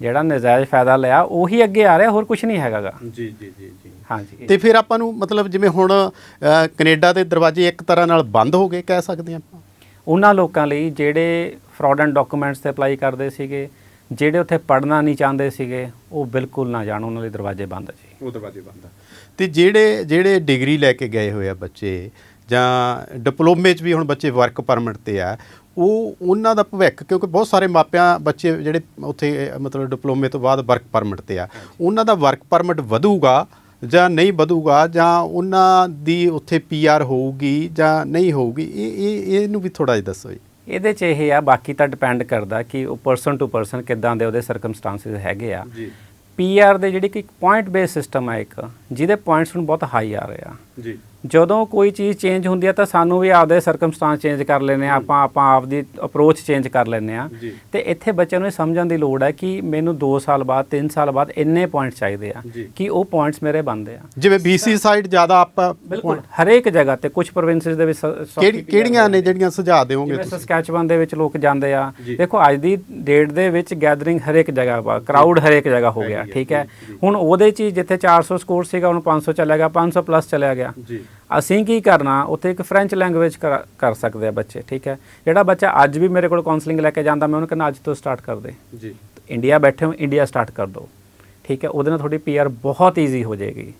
ਜਿਹੜਾ ਨਜਾਇਜ਼ ਫਾਇਦਾ ਲਿਆ ਉਹੀ ਅੱਗੇ ਆ ਰਿਹਾ ਹੋਰ ਕੁਝ ਨਹੀਂ ਹੈਗਾਗਾ। ਜੀ ਜੀ ਜੀ ਜੀ। ਹਾਂਜੀ। ਤੇ ਫਿਰ ਆਪਾਂ ਨੂੰ ਮਤਲਬ ਜਿਵੇਂ ਹੁਣ ਅ, ਕੈਨੇਡਾ ਦੇ ਦਰਵਾਜ਼ੇ ਇੱਕ ਤਰ੍ਹਾਂ ਨਾਲ ਬੰਦ ਹੋ ਗਏ ਕਹਿ ਸਕਦੇ ਹਾਂ ਆਪਾਂ? ਉਹਨਾਂ ਲੋਕਾਂ ਲਈ ਜਿਹੜੇ ਫਰਾਡੈਂਟ ਡਾਕੂਮੈਂਟਸ ਤੇ ਅਪਲਾਈ ਕਰਦੇ ਸੀਗੇ ਜਿਹੜੇ ਉੱਥੇ ਪੜ੍ਹਨਾ ਨਹੀਂ ਚਾਹੁੰਦੇ ਸੀਗੇ ਉਹ ਬਿਲਕੁਲ ਨਾ ਜਾਣ ਉਹਨਾਂ ਲਈ ਦਰਵਾਜ਼ੇ ਬੰਦ ਜੀ। ਉਹ ਦਰਵਾਜ਼ੇ ਬੰਦ ਆ। ਤੇ ਜਿਹੜੇ ਜਿਹੜੇ ਡਿਗਰੀ ਲੈ ਕੇ ਗਏ ਹੋਏ ਆ ਬੱਚੇ ਜਾਂ ਡਿਪਲੋਮੇ 'ਚ ਵੀ ਹੁਣ ਬੱਚੇ ਵਰਕ ਪਰਮਿਟ ਤੇ ਆ ਉਹ ਉਹਨਾਂ ਦਾ ਭਵਿੱਖ ਕਿਉਂਕਿ ਬਹੁਤ ਸਾਰੇ ਮਾਪਿਆਂ ਬੱਚੇ ਜਿਹੜੇ ਉੱਥੇ ਮਤਲਬ ਡਿਪਲੋਮੇ ਤੋਂ ਬਾਅਦ ਵਰਕ ਪਰਮਿਟ ਤੇ ਆ ਉਹਨਾਂ ਦਾ ਵਰਕ ਪਰਮਿਟ ਵਧੂਗਾ ਜਾਂ ਨਹੀਂ ਵਧੂਗਾ ਜਾਂ ਉਹਨਾਂ ਦੀ ਉੱਥੇ ਪੀਆਰ ਹੋਊਗੀ ਜਾਂ ਨਹੀਂ ਹੋਊਗੀ ਇਹ ਇਹ ਇਹਨੂੰ ਵੀ ਥੋੜਾ ਜਿਹਾ ਦੱਸੋ ਜੀ। ਇਹਦੇ 'ਚ ਇਹ ਆ ਬਾਕੀ ਤਾਂ ਡਿਪੈਂਡ ਕਰਦਾ ਕਿ ਉਹ ਪਰਸਨ ਟੂ ਪਰਸਨ ਕਿੱਦਾਂ ਦੇ ਉਹਦੇ ਸਰਕਮਸਟੈਂਸਸ ਹੈਗੇ ਆ। ਜੀ। ਪੀਆਰ ਦੇ ਜਿਹੜੀ ਕਿ ਪੁਆਇੰਟ ਬੇਸ ਸਿਸਟਮ ਹੈ ਇੱਕ ਜਿਹਦੇ ਪੁਆਇੰਟਸ ਨੂੰ ਬਹੁਤ ਹਾਈ ਆ ਰਹੇ ਆ। ਜੀ। ਜਦੋਂ ਕੋਈ ਚੀਜ਼ ਚੇਂਜ ਹੁੰਦੀ ਹੈ ਤਾਂ ਸਾਨੂੰ ਵੀ ਆਪਦੇ ਸਰਕਮਸਟੈਂਸ ਚੇਂਜ ਕਰ ਲੈਨੇ ਆ ਆਪਾਂ ਆਪਾਂ ਆਪਦੀ ਅਪਰੋਚ ਚੇਂਜ ਕਰ ਲੈਨੇ ਆ। ਤੇ ਇੱਥੇ ਬੱਚਿਆਂ ਨੂੰ ਸਮਝਣ ਦੀ ਲੋੜ ਹੈ ਕਿ ਮੈਨੂੰ 2 ਸਾਲ ਬਾਅਦ 3 ਸਾਲ ਬਾਅਦ ਇੰਨੇ ਪੁਆਇੰਟ ਚਾਹੀਦੇ ਆ। ਕਿ ਉਹ ਪੁਆਇੰਟਸ ਮੇਰੇ ਬਣਦੇ ਆ। ਜਿਵੇਂ BC ਸਾਈਡ ਜ਼ਿਆਦਾ ਆਪਾਂ ਬਿਲਕੁਲ ਹਰੇਕ ਜਗ੍ਹਾ ਤੇ ਕੁਝ ਪ੍ਰੋਵਿੰਸਸ ਦੇ ਵਿੱਚ ਕਿਹੜੀਆਂ ਨੇ ਜਿਹੜੀਆਂ ਸੁਝਾਅ ਦਿਓਗੇ ਜਿਵੇਂ ਤੁਸੀਂ? ਸਸਕੈਚੁਅਨ ਦੇ ਵਿੱਚ ਲੋਕ ਜਾਂਦੇ ਆ। ਦੇਖੋ ਅੱਜ ਦੀ ਡੇਟ ਦੇ ਵਿੱਚ ਗੈਦਰਿੰਗ ਹਰੇਕ ਜਗ੍ਹਾ ਵਾ ਕਰਾਊਡ ਹਰੇਕ ਜਗ੍ਹਾ ਹੋ ਗਿਆ ਠੀਕ ਹੈ। ਹੁਣ ਉਹਦੇ ਚ ਹੀ ਜਿੱਥੇ 400 ਸਕੋਰ ਸੀਗਾ ਹੁਣ 500 ਚਲਾ ਗਿਆ 500 ਪਲੱਸ ਚਲਿਆ ਗਿਆ। ਜੀ। ਅਸੀਂ ਕੀ ਕਰਨਾ ਉੱਥੇ ਇੱਕ ਫ੍ਰੈਂਚ ਲੈਂਗੁਏਜ ਕਰ ਸਕਦੇ ਆ ਬੱਚੇ ਠੀਕ ਹੈ? ਜਿਹੜਾ ਬੱਚਾ ਅੱਜ ਵੀ ਮੇਰੇ ਕੋਲ ਕਾਉਂਸਲਿੰਗ ਲੈ ਕੇ ਜਾਂਦਾ ਮੈਂ ਉਹਨੂੰ ਕਹਿੰਦਾ ਅੱਜ ਤੋਂ ਸਟਾਰਟ ਕਰ ਦੇ। ਜੀ। ਇੰਡੀਆ ਬੈਠੇ ਹੋ ਇੰਡੀਆ ਸਟਾਰਟ ਕਰ ਦਿਓ ਠੀਕ ਹੈ? ਉਹਦੇ ਨਾਲ ਤੁਹਾਡੀ ਪੀਆਰ ਬਹੁਤ ਈਜ਼ੀ ਹੋ ਜਾਏਗੀ।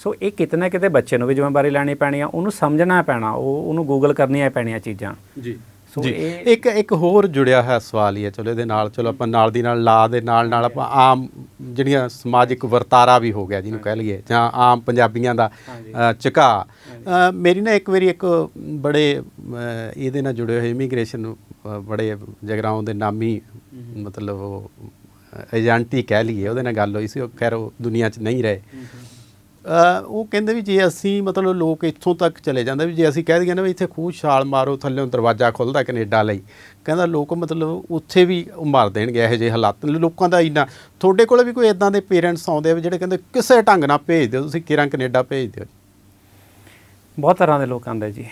ਸੋ ਇਹ ਕਿਤੇ ਨਾ ਕਿਤੇ ਬੱਚੇ ਨੂੰ ਵੀ ਜ਼ਿੰਮੇਵਾਰੀ ਲੈਣੀ ਪੈਣੀ ਆ ਉਹਨੂੰ ਸਮਝਣਾ ਪੈਣਾ ਉਹ ਉਹਨੂੰ ਗੂਗਲ ਕਰਨੀਆਂ ਪੈਣੀਆਂ ਚੀਜ਼ਾਂ। ਜੀ। ਸੋ ਜੀ। ਇਹ ਇੱਕ ਇੱਕ ਹੋਰ ਜੁੜਿਆ ਹੋਇਆ ਸਵਾਲ ਹੀ ਹੈ ਚਲੋ ਇਹਦੇ ਨਾਲ ਚਲੋ ਆਪਾਂ ਨਾਲ ਦੀ ਨਾਲ ਲਾ ਦੇ ਨਾਲ ਨਾਲ ਆਪਾਂ ਆਮ ਜਿਹੜੀਆਂ ਸਮਾਜਿਕ ਵਰਤਾਰਾ ਵੀ ਹੋ ਗਿਆ ਜਿਹਨੂੰ ਕਹਿ ਲਈਏ ਜਾਂ ਆਮ ਪੰਜਾਬੀਆਂ ਦਾ ਅ, ਮੇਰੀ ਨਾ ਇੱਕ ਵਾਰੀ ਇੱਕ ਬੜੇ ਇਹਦੇ ਨਾਲ ਜੁੜੇ ਹੋਏ ਇਮੀਗ੍ਰੇਸ਼ਨ ਬੜੇ ਜਗਰਾਉਂ ਦੇ ਨਾਮੀ ਮਤਲਬ ਉਹ ਏਜੰਟ ਹੀ ਕਹਿ ਲਈਏ ਉਹਦੇ ਨਾਲ ਗੱਲ ਹੋਈ ਸੀ ਉਹ ਖੈਰ ਉਹ ਦੁਨੀਆ 'ਚ ਨਹੀਂ ਰਹੇ। ਉਹ ਕਹਿੰਦੇ ਵੀ ਜੇ ਅਸੀਂ ਮਤਲਬ ਲੋਕ ਇੱਥੋਂ ਤੱਕ ਚਲੇ ਜਾਂਦੇ ਵੀ ਜੇ ਅਸੀਂ ਕਹਿ ਦਈਏ ਨਾ ਵੀ ਇੱਥੇ ਖੂਹ ਛਾਲ ਮਾਰੋ, ਥੱਲੇੋਂ ਦਰਵਾਜ਼ਾ ਖੁੱਲਦਾ ਕੈਨੇਡਾ ਲਈ, ਕਹਿੰਦਾ ਲੋਕ ਮਤਲਬ ਉੱਥੇ ਵੀ ਮਾਰ ਦੇਣਗੇ ਇਹੋ ਜਿਹੇ ਹਾਲਾਤ ਲੋਕਾਂ ਦਾ ਇੰਨਾ, ਤੁਹਾਡੇ ਕੋਲ ਵੀ ਕੋਈ ਇਦਾਂ ਦੇ ਪੇਰੈਂਟਸ ਆਉਂਦੇ ਆ ਵੀ ਜਿਹੜੇ ਕਹਿੰਦੇ ਕਿਸੇ ਢੰਗ ਨਾਲ ਭੇਜ ਦਿਓ, ਤੁਸੀਂ ਕਿਰਾਂ ਕੈਨੇਡਾ ਭੇਜ ਦਿਓ ਬਹੁਤ ਤਰ੍ਹਾਂ ਦੇ ਲੋਕ ਆਉਂਦੇ ਜੀ।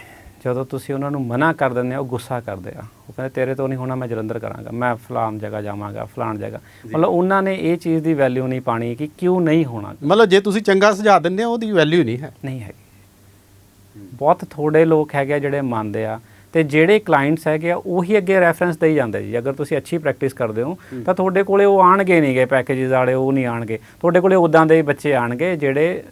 ਜਦੋਂ ਤੁਸੀਂ ਉਹਨਾਂ ਨੂੰ ਮਨਾ ਕਰ ਦਿੰਦੇ ਹੋ ਉਹ ਗੁੱਸਾ ਕਰਦੇ ਆ। ਉਹ ਕਹਿੰਦੇ ਤੇਰੇ ਤੋਂ ਨਹੀਂ ਹੋਣਾ ਮੈਂ ਜਲੰਧਰ ਕਰਾਂਗਾ। ਮੈਂ ਫਲਾਣ ਜਗ੍ਹਾ ਜਾਵਾਂਗਾ ਫਲਾਣ ਜਗ੍ਹਾ। ਮਤਲਬ ਉਹਨਾਂ ਨੇ ਇਹ ਚੀਜ਼ ਦੀ ਵੈਲਿਊ ਨਹੀਂ ਪਾਣੀ ਕਿ ਕਿਉਂ ਨਹੀਂ ਹੋਣਾ। ਮਤਲਬ ਜੇ ਤੁਸੀਂ ਚੰਗਾ ਸੁਝਾਅ ਦਿੰਦੇ ਹੋ ਉਹਦੀ ਵੈਲਿਊ ਨਹੀਂ ਹੈ। ਨਹੀਂ ਹੈਗੀ। ਬਹੁਤ ਥੋੜੇ ਲੋਕ ਹੈਗੇ ਜਿਹੜੇ ਮੰਨਦੇ ਆ ਤੇ ਜਿਹੜੇ ਕਲਾਇੰਟਸ ਹੈਗੇ ਆ ਉਹੀ ਅੱਗੇ ਰੈਫਰੈਂਸ ਦੇਈ ਜਾਂਦੇ ਜੀ। ਅਗਰ ਤੁਸੀਂ ਅੱਛੀ ਪ੍ਰੈਕਟਿਸ ਕਰਦੇ ਹੋ ਤਾਂ ਤੁਹਾਡੇ ਕੋਲੇ ਉਹ ਆਣਗੇ ਨਹੀਂਗੇ ਪੈਕੇजेस ਵਾਲੇ ਉਹ ਨਹੀਂ ਆਣਗੇ। ਤੁਹਾਡੇ ਕੋਲੇ ਉਦਾਂ ਦੇ ਬੱਚੇ ਆਣਗੇ ਜਿਹੜੇ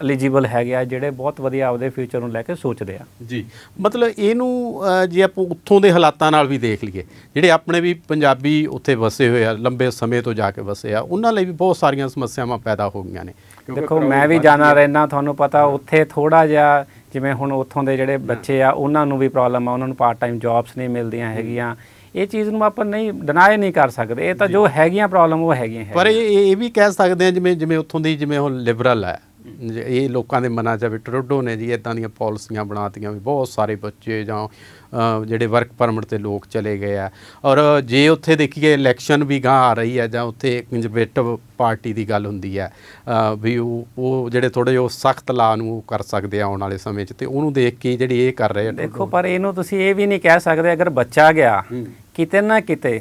ਐਲੀਜੀਬਲ ਹੈਗੇ ਆ ਜਿਹੜੇ ਬਹੁਤ ਵਧੀਆ ਆਪਦੇ ਫਿਊਚਰ ਨੂੰ ਲੈ ਕੇ ਸੋਚਦੇ ਆ। ਜੀ ਮਤਲਬ ਇਹਨੂੰ ਜੇ ਆਪਾਂ ਉੱਥੋਂ ਦੇ ਹਾਲਾਤਾਂ ਨਾਲ ਵੀ ਦੇਖ ਲਈਏ ਜਿਹੜੇ ਆਪਣੇ ਵੀ ਪੰਜਾਬੀ ਉੱਥੇ ਵਸੇ ਹੋਏ ਆ ਲੰਬੇ ਸਮੇਂ ਤੋਂ ਜਾ ਕੇ ਵਸੇ ਆ ਉਹਨਾਂ ਲਈ ਵੀ ਬਹੁਤ ਸਾਰੀਆਂ ਸਮੱਸਿਆਵਾਂ ਪੈਦਾ ਹੋ ਗਈਆਂ ਨੇ। ਦੇਖੋ ਮੈਂ ਵੀ ਜਾਣਾ। ਰਹਿਣਾ ਤੁਹਾਨੂੰ ਪਤਾ ਉੱਥੇ ਥੋੜਾ ਜਿਹਾ ਜਿਵੇਂ ਹੁਣ ਉੱਥੋਂ ਦੇ ਜਿਹੜੇ ਬੱਚੇ ਆ ਉਹਨਾਂ ਨੂੰ ਵੀ ਪ੍ਰੋਬਲਮ ਆ ਉਹਨਾਂ ਨੂੰ ਪਾਰਟ ਟਾਈਮ ਜੌਬਸ ਨਹੀਂ ਮਿਲਦੀਆਂ ਹੈਗੀਆਂ। ਇਹ ਚੀਜ਼ ਨੂੰ ਆਪਾਂ ਨਹੀਂ ਡਿਨਾਈ ਨਹੀਂ ਕਰ ਸਕਦੇ। ਇਹ ਤਾਂ ਜੋ। ਹੈਗੀਆਂ ਪ੍ਰੋਬਲਮ ਉਹ ਹੈਗੀਆਂ ਪਰ। ਇਹ ਇਹ ਵੀ ਕਹਿ ਸਕਦੇ ਆ ਜਿਵੇਂ ਜਿਵੇਂ ਉੱਥੋਂ ਦੀ ਜਿਵੇਂ ਹੁਣ ਲਿਬਰਲ ਹੈ ਇਹ ਲੋਕਾਂ ਦੇ ਮਨਾਂ 'ਚ ਵੀ ਟਰੋਡੋ ਨੇ ਜੀ ਇਦਾਂ ਦੀਆਂ ਪਾਲਿਸੀਆਂ ਬਣਾਤੀਆਂ ਵੀ ਬਹੁਤ ਸਾਰੇ ਬੱਚੇ ਜਾਂ ਜਿਹੜੇ ਵਰਕ ਪਰਮਿਟ ਤੇ ਲੋਕ ਚਲੇ ਗਏ ਆ। ਔਰ ਜੇ ਉੱਥੇ ਦੇਖੀਏ ਇਲੈਕਸ਼ਨ ਵੀ ਗਾਂ ਆ ਰਹੀ ਹੈ ਜਾਂ ਉੱਥੇ ਕੰਜ਼ਰਵੇਟਿਵ ਪਾਰਟੀ ਦੀ ਗੱਲ ਹੁੰਦੀ ਹੈ ਵੀ ਉਹ ਉਹ ਜਿਹੜੇ ਥੋੜੇ ਜਿਹਾ ਸਖਤ ਲਾ ਨੂੰ ਕਰ ਸਕਦੇ ਆ ਆਉਣ ਵਾਲੇ ਸਮੇਂ 'ਚ ਤੇ ਉਹਨੂੰ ਦੇਖ ਕੇ ਜਿਹੜੀ ਇਹ ਕਰ ਰਹੇ ਆ ਦੇਖੋ ਪਰ ਇਹਨੂੰ ਤੁਸੀਂ ਇਹ ਵੀ ਨਹੀਂ ਕਹਿ ਸਕਦੇ ਅਗਰ ਬੱਚਾ ਗਿਆ। ਕਿਤੇ ਨਾ ਕਿਤੇ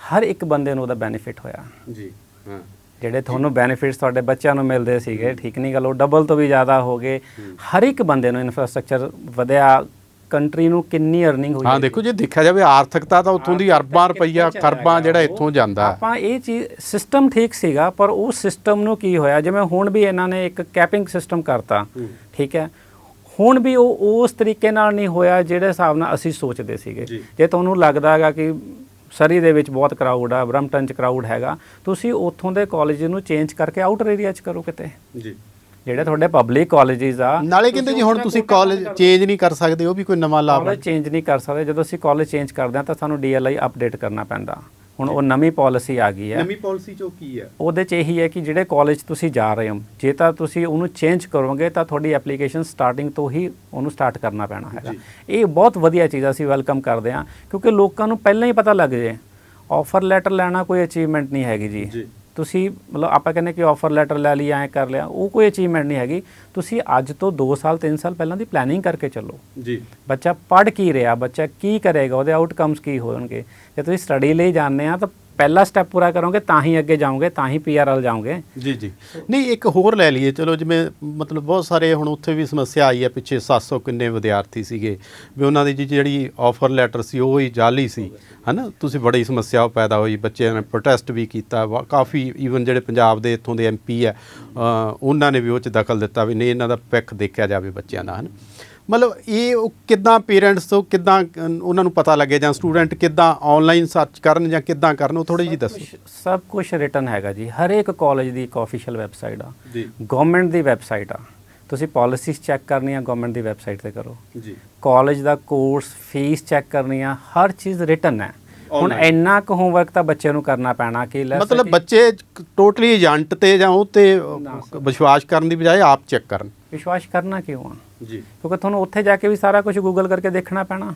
ਹਰ ਇੱਕ ਬੰਦੇ ਨੂੰ ਉਹਦਾ ਬੈਨੀਫਿਟ ਹੋਇਆ। ਜੀ ਹਾਂ। ਜਿਹੜੇ ਤੁਹਾਨੂੰ ਬੈਨੀਫਿਟਸ ਤੁਹਾਡੇ ਬੱਚਿਆਂ ਨੂੰ ਮਿਲਦੇ ਸੀਗੇ ਠੀਕ ਨਹੀਂ ਗੱਲ ਉਹ ਡਬਲ ਤੋਂ ਵੀ ਜ਼ਿਆਦਾ ਹੋ ਗਏ। ਹਰ ਇੱਕ ਬੰਦੇ ਨੂੰ ਇਨਫਰਾਸਟ੍ਰਕਚਰ ਵਧਿਆ ਕੰਟਰੀ ਨੂੰ ਕਿੰਨੀ ਅਰਨਿੰਗ ਹੋਈ ਹਾਂ। ਦੇਖੋ ਜੇ ਦੇਖਿਆ ਜਾਵੇ ਆਰਥਿਕਤਾ ਤਾਂ ਉੱਥੋਂ ਦੀ ਅਰਬਾਂ ਰੁਪਈਆ ਖਰਬਾਂ ਜਿਹੜਾ ਇੱਥੋਂ ਜਾਂਦਾ। ਆਪਾਂ ਇਹ ਚੀਜ਼ ਸਿਸਟਮ ਠੀਕ ਸੀਗਾ ਪਰ ਉਹ ਸਿਸਟਮ ਨੂੰ ਕੀ ਹੋਇਆ? ਜਿਵੇਂ ਹੁਣ ਵੀ ਇਹਨਾਂ ਨੇ ਇੱਕ ਕੈਪਿੰਗ ਸਿਸਟਮ ਕਰਤਾ ਠੀਕ ਹੈ? ਹੁਣ ਵੀ ਉਹ ਉਸ ਤਰੀਕੇ ਨਾਲ ਨਹੀਂ ਹੋਇਆ ਜਿਹੜੇ ਹਿਸਾਬ ਨਾਲ ਅਸੀਂ ਸੋਚਦੇ ਸੀਗੇ। ਜੇ ਤੁਹਾਨੂੰ ਲੱਗਦਾ ਹੈਗਾ ਕਿ ਸਰੀ ਦੇ ਵਿੱਚ ਬਹੁਤ ਕਰਾਊਡ ਆ ਬ੍ਰਮਟਨ ਚ ਕਰਾਊਡ ਹੈਗਾ। ਤੁਸੀਂ ਉੱਥੋਂ ਦੇ ਕਾਲਜ ਨੂੰ ਚੇਂਜ ਕਰਕੇ ਆਊਟਰ ਏਰੀਆ ਚ ਕਰੋ ਕਿਤੇ। ਜੀ। ਜਿਹੜੇ ਤੁਹਾਡੇ ਪਬਲਿਕ ਕਾਲਜਸ ਆ ਨਾਲੇ ਕਹਿੰਦੇ ਜੀ ਹੁਣ ਤੁਸੀਂ ਕਾਲਜ ਚੇਂਜ ਨਹੀਂ ਕਰ ਸਕਦੇ ਉਹ ਵੀ ਕੋਈ ਨਵਾਂ ਲਾਭ ਹੈ ਚੇਂਜ ਨਹੀਂ ਕਰ ਸਕਦੇ। ਜਦੋਂ ਅਸੀਂ ਕਾਲਜ ਚੇਂਜ ਕਰਦੇ ਹਾਂ ਤਾਂ ਸਾਨੂੰ ਡੀਐਲਆਈ ਅਪਡੇਟ ਕਰਨਾ ਪੈਂਦਾ। ਹੁਣ ਉਹ ਨਵੀਂ ਪਾਲਿਸੀ ਆ ਗਈ ਹੈ। ਨਵੀਂ ਪਾਲਿਸੀ ਚੋਂ ਕੀ ਹੈ? ਉਹਦੇ ਚ ਇਹੀ ਹੈ ਕਿ ਜਿਹੜੇ ਕਾਲਜ ਤੁਸੀਂ ਜਾ ਰਹੇ ਹੋ ਜੇ ਤਾਂ ਤੁਸੀਂ ਉਹਨੂੰ ਚੇਂਜ ਕਰੋਗੇ ਤਾਂ ਤੁਹਾਡੀ ਐਪਲੀਕੇਸ਼ਨ ਸਟਾਰਟਿੰਗ ਤੋਂ ਹੀ ਉਹਨੂੰ ਸਟਾਰਟ ਕਰਨਾ ਪੈਣਾ ਹੈਗਾ। ਇਹ ਬਹੁਤ ਵਧੀਆ ਚੀਜ਼ ਅਸੀਂ ਵੈਲਕਮ ਕਰਦੇ ਹਾਂ ਕਿਉਂਕਿ ਲੋਕਾਂ ਨੂੰ ਪਹਿਲਾਂ ਹੀ ਪਤਾ ਲੱਗ ਜੇ ਆਫਰ ਲੈਟਰ ਲੈਣਾ ਕੋਈ ਅਚੀਵਮੈਂਟ ਨਹੀਂ ਹੈਗੀ ਜੀ। ਜੀ। ਤੁਸੀਂ ਮਤਲਬ ਆਪਾਂ ਕਹਿੰਦੇ ਕਿ ਆਫਰ ਲੈਟਰ ਲੈ ਲਈ ਐਂ ਕਰ ਲਿਆ ਉਹ ਕੋਈ ਅਚੀਵਮੈਂਟ ਨਹੀਂ ਹੈਗੀ। ਤੁਸੀਂ ਅੱਜ ਤੋਂ 2 ਸਾਲ 3 ਸਾਲ ਪਹਿਲਾਂ ਦੀ ਪਲੈਨਿੰਗ ਕਰਕੇ ਚੱਲੋ। ਜੀ। ਬੱਚਾ ਪੜ੍ਹ ਕੀ ਰਿਹਾ ਬੱਚਾ ਕੀ ਕਰੇਗਾ ਉਹਦੇ ਆਊਟਕਮਸ ਕੀ ਹੋਣਗੇ? ਜੇ ਤੁਸੀਂ ਸਟੱਡੀ ਲਈ ਜਾਂਦੇ ਆ ਤਾਂ ਪਹਿਲਾ ਸਟੈਪ ਪੂਰਾ ਕਰੋਗੇ ਤਾਂ ਹੀ ਅੱਗੇ ਜਾਓਗੇ ਤਾਂ ਹੀ ਪੀਆਰ ਵੱਲ ਜਾਓਗੇ। ਜੀ ਜੀ। ਨਹੀਂ ਇੱਕ ਹੋਰ ਲੈ ਲਈਏ। ਚਲੋ ਜਿਵੇਂ ਮਤਲਬ ਬਹੁਤ ਸਾਰੇ ਹੁਣ ਉੱਥੇ ਵੀ ਸਮੱਸਿਆ ਆਈ ਹੈ ਪਿੱਛੇ 700 ਕਿੰਨੇ ਵਿਦਿਆਰਥੀ ਸੀਗੇ। ਵੀ ਉਹਨਾਂ ਦੀ ਜੀ ਜਿਹੜੀ ਆਫਰ ਲੈਟਰ ਸੀ ਉਹ ਹੀ ਜਾਲੀ ਸੀ। ਹਨਾ? ਤੁਸੀਂ ਬੜੀ ਸਮੱਸਿਆ ਪੈਦਾ ਹੋਈ ਬੱਚਿਆਂ ਨੇ ਪ੍ਰੋਟੈਸਟ ਵੀ ਕੀਤਾ। ਵਾ- ਕਾਫੀ ਈਵਨ ਜਿਹੜੇ ਪੰਜਾਬ ਦੇ ਇੱਥੋਂ ਦੇ ਐਮਪੀ ਆ ਅ, ਉਹਨਾਂ ਨੇ ਵੀ ਉਹ ਚ ਦਖਲ ਦਿੱਤਾ ਵੀ ਨਹੀਂ ਇਹਨਾਂ ਦਾ ਪਿੱਖ ਦੇਖਿਆ ਜਾਵੇ ਬੱਚਿਆਂ ਦਾ ਹਨਾ? ਮਤਲਬ ਇਹ ਉਹ ਕਿੱਦਾਂ ਪੇਰੈਂਟਸ ਤੋਂ ਕਿੱਦਾਂ ਉਹਨਾਂ ਨੂੰ ਪਤਾ ਲੱਗੇ ਜਾਂ ਸਟੂਡੈਂਟ ਕਿੱਦਾਂ ਆਨਲਾਈਨ ਸਰਚ ਕਰਨ ਜਾਂ ਕਿੱਦਾਂ ਕਰਨ ਉਹ ਥੋੜੀ ਜੀ ਦੱਸੋ। ਸਭ ਕੁਝ ਰਿਟਨ ਹੈਗਾ ਜੀ। ਹਰ ਇੱਕ ਕਾਲਜ ਦੀ ਇੱਕ ਆਫੀਸ਼ੀਅਲ ਵੈਬਸਾਈਟ ਆ। ਜੀ। ਗਵਰਨਮੈਂਟ ਦੀ ਵੈਬਸਾਈਟ ਆ। ਤੁਸੀਂ ਪਾਲਿਸੀਜ਼ ਚੈੱਕ ਕਰਨੀ ਆ ਗਵਰਨਮੈਂਟ ਦੀ ਵੈਬਸਾਈਟ ਤੇ ਕਰੋ। ਜੀ। ਕਾਲਜ ਦਾ ਕੋਰਸ ਫੀਸ ਚੈੱਕ ਕਰਨੀ ਆ ਹਰ ਚੀਜ਼ ਰਿਟਨ ਹੈ। ਹੁਣ। ਇੰਨਾ ਕੁ ਹੋਮਵਰਕ ਤਾਂ ਬੱਚੇ ਨੂੰ ਕਰਨਾ ਪੈਣਾ ਕਿ ਮਤਲਬ ਬੱਚੇ ਟੋਟਲੀ ਏਜੰਟ ਤੇ ਜਾਂ ਉਹ ਤੇ ਵਿਸ਼ਵਾਸ ਕਰਨ ਦੀ ਬਜਾਏ ਆਪ ਚੈੱਕ ਕਰਨ। ਵਿਸ਼ਵਾਸ ਕਰਨਾ ਕਿਉਂ ਆ? ਜੀ। ਕਿਉਂਕਿ ਤੁਹਾਨੂੰ ਉੱਥੇ ਜਾ ਕੇ ਵੀ ਸਾਰਾ ਕੁਝ ਗੂਗਲ ਕਰਕੇ ਦੇਖਣਾ ਪੈਣਾ।